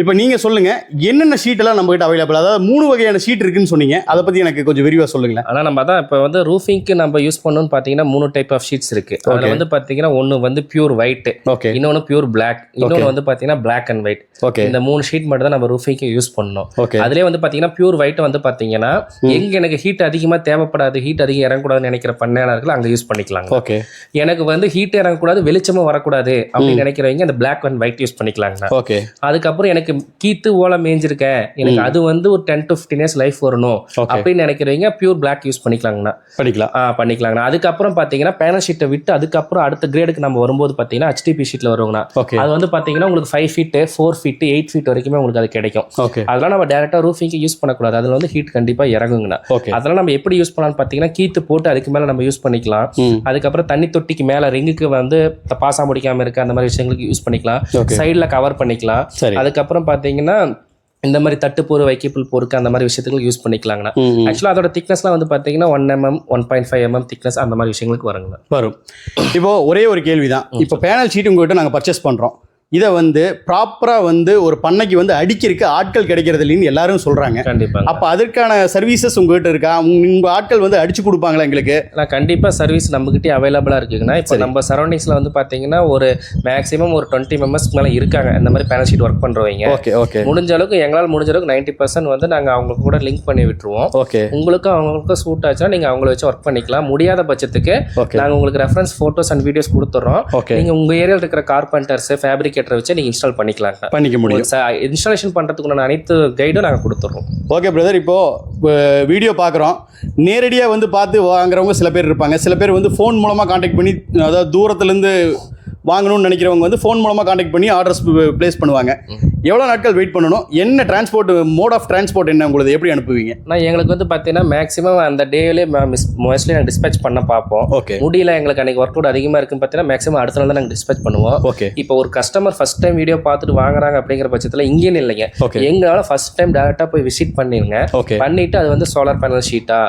இப்போ நீங்கள் சொல்லுங்கள் என்னென்ன ஷீட்டெல்லாம் நம்மகிட்ட அவைலபிள் அதாவது மூணு வகையான ஷீட் இருக்குன்னு சொன்னீங்க. அதை பற்றி எனக்கு கொஞ்சம் விரிவாக சொல்லுங்களேன். ஆனால் நம்ம தான் இப்போ வந்து ரூஃபிங்க்கு நம்ம யூஸ் பண்ணணும்னு பார்த்தீங்கன்னா மூணு டைப் ஆஃப் ஷீட்ஸ் இருக்கு. அதில் வந்து பார்த்தீங்கன்னா ஒன்று வந்து பியூர் ஒயிட் ஓகே இன்னொன்று பியூர் பிளாக். இன்னொன்று வந்து பார்த்தீங்கன்னா பிளாக் அண்ட் ஒயிட் ஓகே இந்த மூணு ஷீட் மட்டும் தான் நம்ம ரூஃபிங்க்கு யூஸ் பண்ணணும். ஓகே அதுலேயே வந்து பார்த்தீங்கன்னா பியூர் ஒயிட் வந்து பார்த்தீங்கன்னா எங்க எனக்கு ஹீட் அதிகமாக தேவைப்படாது ஹீட் அதிகம் இறங்கக்கூடாதுன்னு நினைக்கிற பண்ணையாளர்கள் அங்கே யூஸ் பண்ணிக்கலாங்க. ஓகே எனக்கு வந்து ஹீட் இறங்கக்கூடாது வெளிச்சமும் வரக்கூடாது அப்படின்னு நினைக்கிறவங்க அந்த பிளாக் அண்ட் ஒயிட் யூஸ் பண்ணிக்கலாங்க ஓகே அதுக்கப்புறம் எனக்கு எனக்கு கீத்து ஓலை மேய்ஞ்சிருக்கேன் எனக்கு அது வந்து ஒரு ten to fifteen years life வரணும். அப்படின்னு நினைக்கிறவங்க பியூர் பிளாக் யூஸ் பண்ணிக்கலாங்கண்ணா. படிக்கலாம் ஆ பண்ணிக்கலாங்கண்ணா. அதுக்கப்புறம் பார்த்தீங்கன்னா பேனல் ஷீட்டை விட்டு அதுக்கப்புறம் அடுத்த கிரேடுக்கு நம்ம வரும்போது பார்த்தீங்கன்னா ஹெச்டிபி ஷீட்டில் வருவாங்கண்ணா. ஓகே அது வந்து பார்த்தீங்கன்னா உங்களுக்கு five feet four feet eight feet வரைக்குமே உங்களுக்கு அது கிடைக்கும். ஓகே அதெல்லாம் நம்ம டேரெக்டாக ரூஃபிங்க்கு யூஸ் பண்ணக்கூடாது. அதில் வந்து ஹீட் கண்டிப்பாக இறங்குங்கண்ணா. அதெல்லாம் நம்ம எப்படி யூஸ் பண்ணலாம்னு பார்த்தீங்கன்னா கீத்து போட்டு அதுக்கு மேலே நம்ம யூஸ் பண்ணிக்கலாம். அதுக்கப்புறம் தண்ணி தொட்டிக்கு மேலே ரிங்குக்கு வந்து பாசா முடிக்காம இருக்க அந்த மாதிரி விஷயங்களுக்கு யூஸ் பண்ணிக்கலாம். சைடில் கவர் பண்ணிக்கலாம். சரி. அதுக்கப்புறம் பார்த்தீங்கன்னா இந்த மாதிரி தட்டுப்போர் வைக்கப்புல் பொறுக்கு அந்த மாதிரி விஷயத்துக்கு யூஸ் பண்ணிக்கலாங்கண்ணா. ஆக்சுவலாக அதோட திக்னஸ்லாம் வந்து பார்த்தீங்கன்னா one mm one point five mm thickness அந்த மாதிரி விஷயங்களுக்கு வருங்கண்ணா. வரும். இப்போ ஒரே ஒரு கேள்விதான். இப்போ பேனல் ஷீட் உங்ககிட்ட நாங்கள் பர்ச்சேஸ் பண்ணுறோம் இதை வந்து ப்ராப்பராக வந்து ஒரு பண்ணைக்கு வந்து அடிக்கிறதுக்கு ஆட்கள் கிடைக்கிறது இல்லைன்னு எல்லாரும் சொல்கிறாங்க கண்டிப்பாங்க. அப்போ அதற்கான சர்வீசஸ் உங்ககிட்ட இருக்கா? உங்கள் ஆட்கள் வந்து அடிச்சு கொடுப்பாங்களா எங்களுக்கு? நான் கண்டிப்பாக சர்வீஸ் நம்மகிட்டே அவைலபிளாக இருக்குங்கண்ணா. இப்போ நம்ம சரௌண்டிங்ஸில் வந்து பார்த்தீங்கன்னா ஒரு மேக்ஸிமம் ஒரு டுவெண்ட்டி மெம்பர்ஸ்க்கு மேலே இருக்காங்க. இந்த மாதிரி பேனல் ஷீட் ஒர்க் பண்ணுறவங்க ஓகே ஓகே. முடிஞ்ச அளவுக்கு எங்களால் முடிஞ்ச அளவுக்கு நைன்ட்டி பர்சன்ட் வந்து நாங்கள் அவங்களுக்கு கூட லிங்க் பண்ணி விட்டுருவோம். ஓகே. உங்களுக்கும் அவங்களுக்கும் சூட் ஆச்சுன்னா நீங்கள் அவங்கள வச்சு ஒர்க் பண்ணிக்கலாம். முடியாத பட்சத்துக்கு நாங்கள் உங்களுக்கு ரெஃபரன்ஸ் ஃபோட்டோஸ் அண்ட் வீடியோஸ் கொடுத்துட்றோம் ஓகே. நீங்கள் உங்கள் ஏரியாவில் இருக்கிற கார்பெண்டர்ஸ் ஃபேப்ரிகேட்டரை வச்சு நீங்கள் இன்ஸ்டால் பண்ணிக்கலாம் பண்ணிக்க முடியும். இன்ஸ்டாலேஷன் பண்ணுறதுக்குண்டான அனைத்து கைடும் நாங்கள் கொடுத்துட்றோம் ஓகே பிரதர் இப்போ வீடியோ பார்க்குறோம். நேரடியாக வந்து பார்த்து வாங்குறவங்க சில பேர் இருப்பாங்க. சில பேர் வந்து ஃபோன் மூலமாக காண்டாக்ட் பண்ணி அதாவது தூரத்துலேருந்து வாங்கணும்னு நினைக்கிறவங்க வந்து ஃபோன் மூலமாக காண்டாக்ட் பண்ணி ஆர்டர்ஸ் ப்ளேஸ் பண்ணுவாங்க. எவ்வளோ நாட்கள் வெயிட் பண்ணணும்? என்ன டிரான்ஸ்போர்ட் மோட் ஆஃப் டிரான்ஸ்போர்ட் என்ன? உங்களுக்கு எப்படி அனுப்புவீங்க? நான் எங்களுக்கு வந்து பார்த்தீங்கன்னா மேக்ஸிமம் அந்த டேவிலே மிஸ் மோஸ்ட்லி நாங்கள் டிஸ்பேச் பண்ண பார்ப்போம். ஓகே முடியல எங்களுக்கு அன்றைக்கி ஒர்க் லோட் அதிகமாக இருக்குன்னு பார்த்தீங்கன்னா மேக்ஸிமம் அடுத்த நாள் தான் நாங்கள் டிஸ்பேச் பண்ணுவோம். ஓகே இப்போ ஒரு கஸ்டமர் ஃபர்ஸ்ட் டைம் வீடியோ பார்த்துட்டு வாங்குறாங்க அப்படிங்கிற பட்சத்தில் இங்கேன்னு இல்லைங்க. ஓகே எங்களால் ஃபர்ஸ்ட் டைம் டேரெக்டாக போய் விசிட் பண்ணிருங்க. ஓகே பண்ணிட்டு அது வந்து சோலார் பேனல் ஷீட்டா.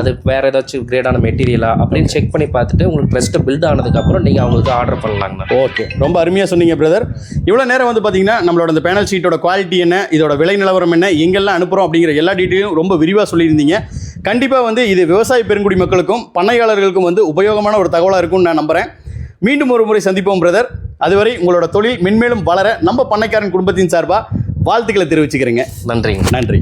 அது வேற ஏதாச்சும் கிரேடான மெட்டீரியலா அப்படின்னு செக் பண்ணி பார்த்துட்டு உங்களுக்கு ட்ரஸ்ட் பில்ட் ஆனதுக்கு அப்புறம் நீங்க அவங்களுக்கு ஆர்டர் பண்ணலாங்கண்ணா ஓகே ரொம்ப அருமையாக சொன்னீங்க பிரதர் இவ்வளோ நேரம் வந்து பார்த்தீங்கன்னா நம்மளோட இந்த பேனல் ஷீட்டோட குவாலிட்டி என்ன இதோட விலை நிலவரம் என்ன எங்கெல்லாம் அனுப்புகிறோம் அப்படிங்கிற எல்லா டீட்டெயிலும் ரொம்ப விரிவாக சொல்லியிருந்தீங்க. கண்டிப்பாக வந்து இது விவசாய பெருங்குடி மக்களுக்கும் பண்ணையாளர்களுக்கும் வந்து உபயோகமான ஒரு தகவலாக இருக்கும்னு நான் நம்புகிறேன் மீண்டும் ஒரு முறை சந்திப்போம் பிரதர் அதுவரை உங்களோட தொழில் மென்மேலும் வளர நம்ம பண்ணைக்காரன் குடும்பத்தின் சார்பாக வாழ்த்துக்களை தெரிவிச்சுக்கிறேங்க. நன்றிங்க. நன்றி.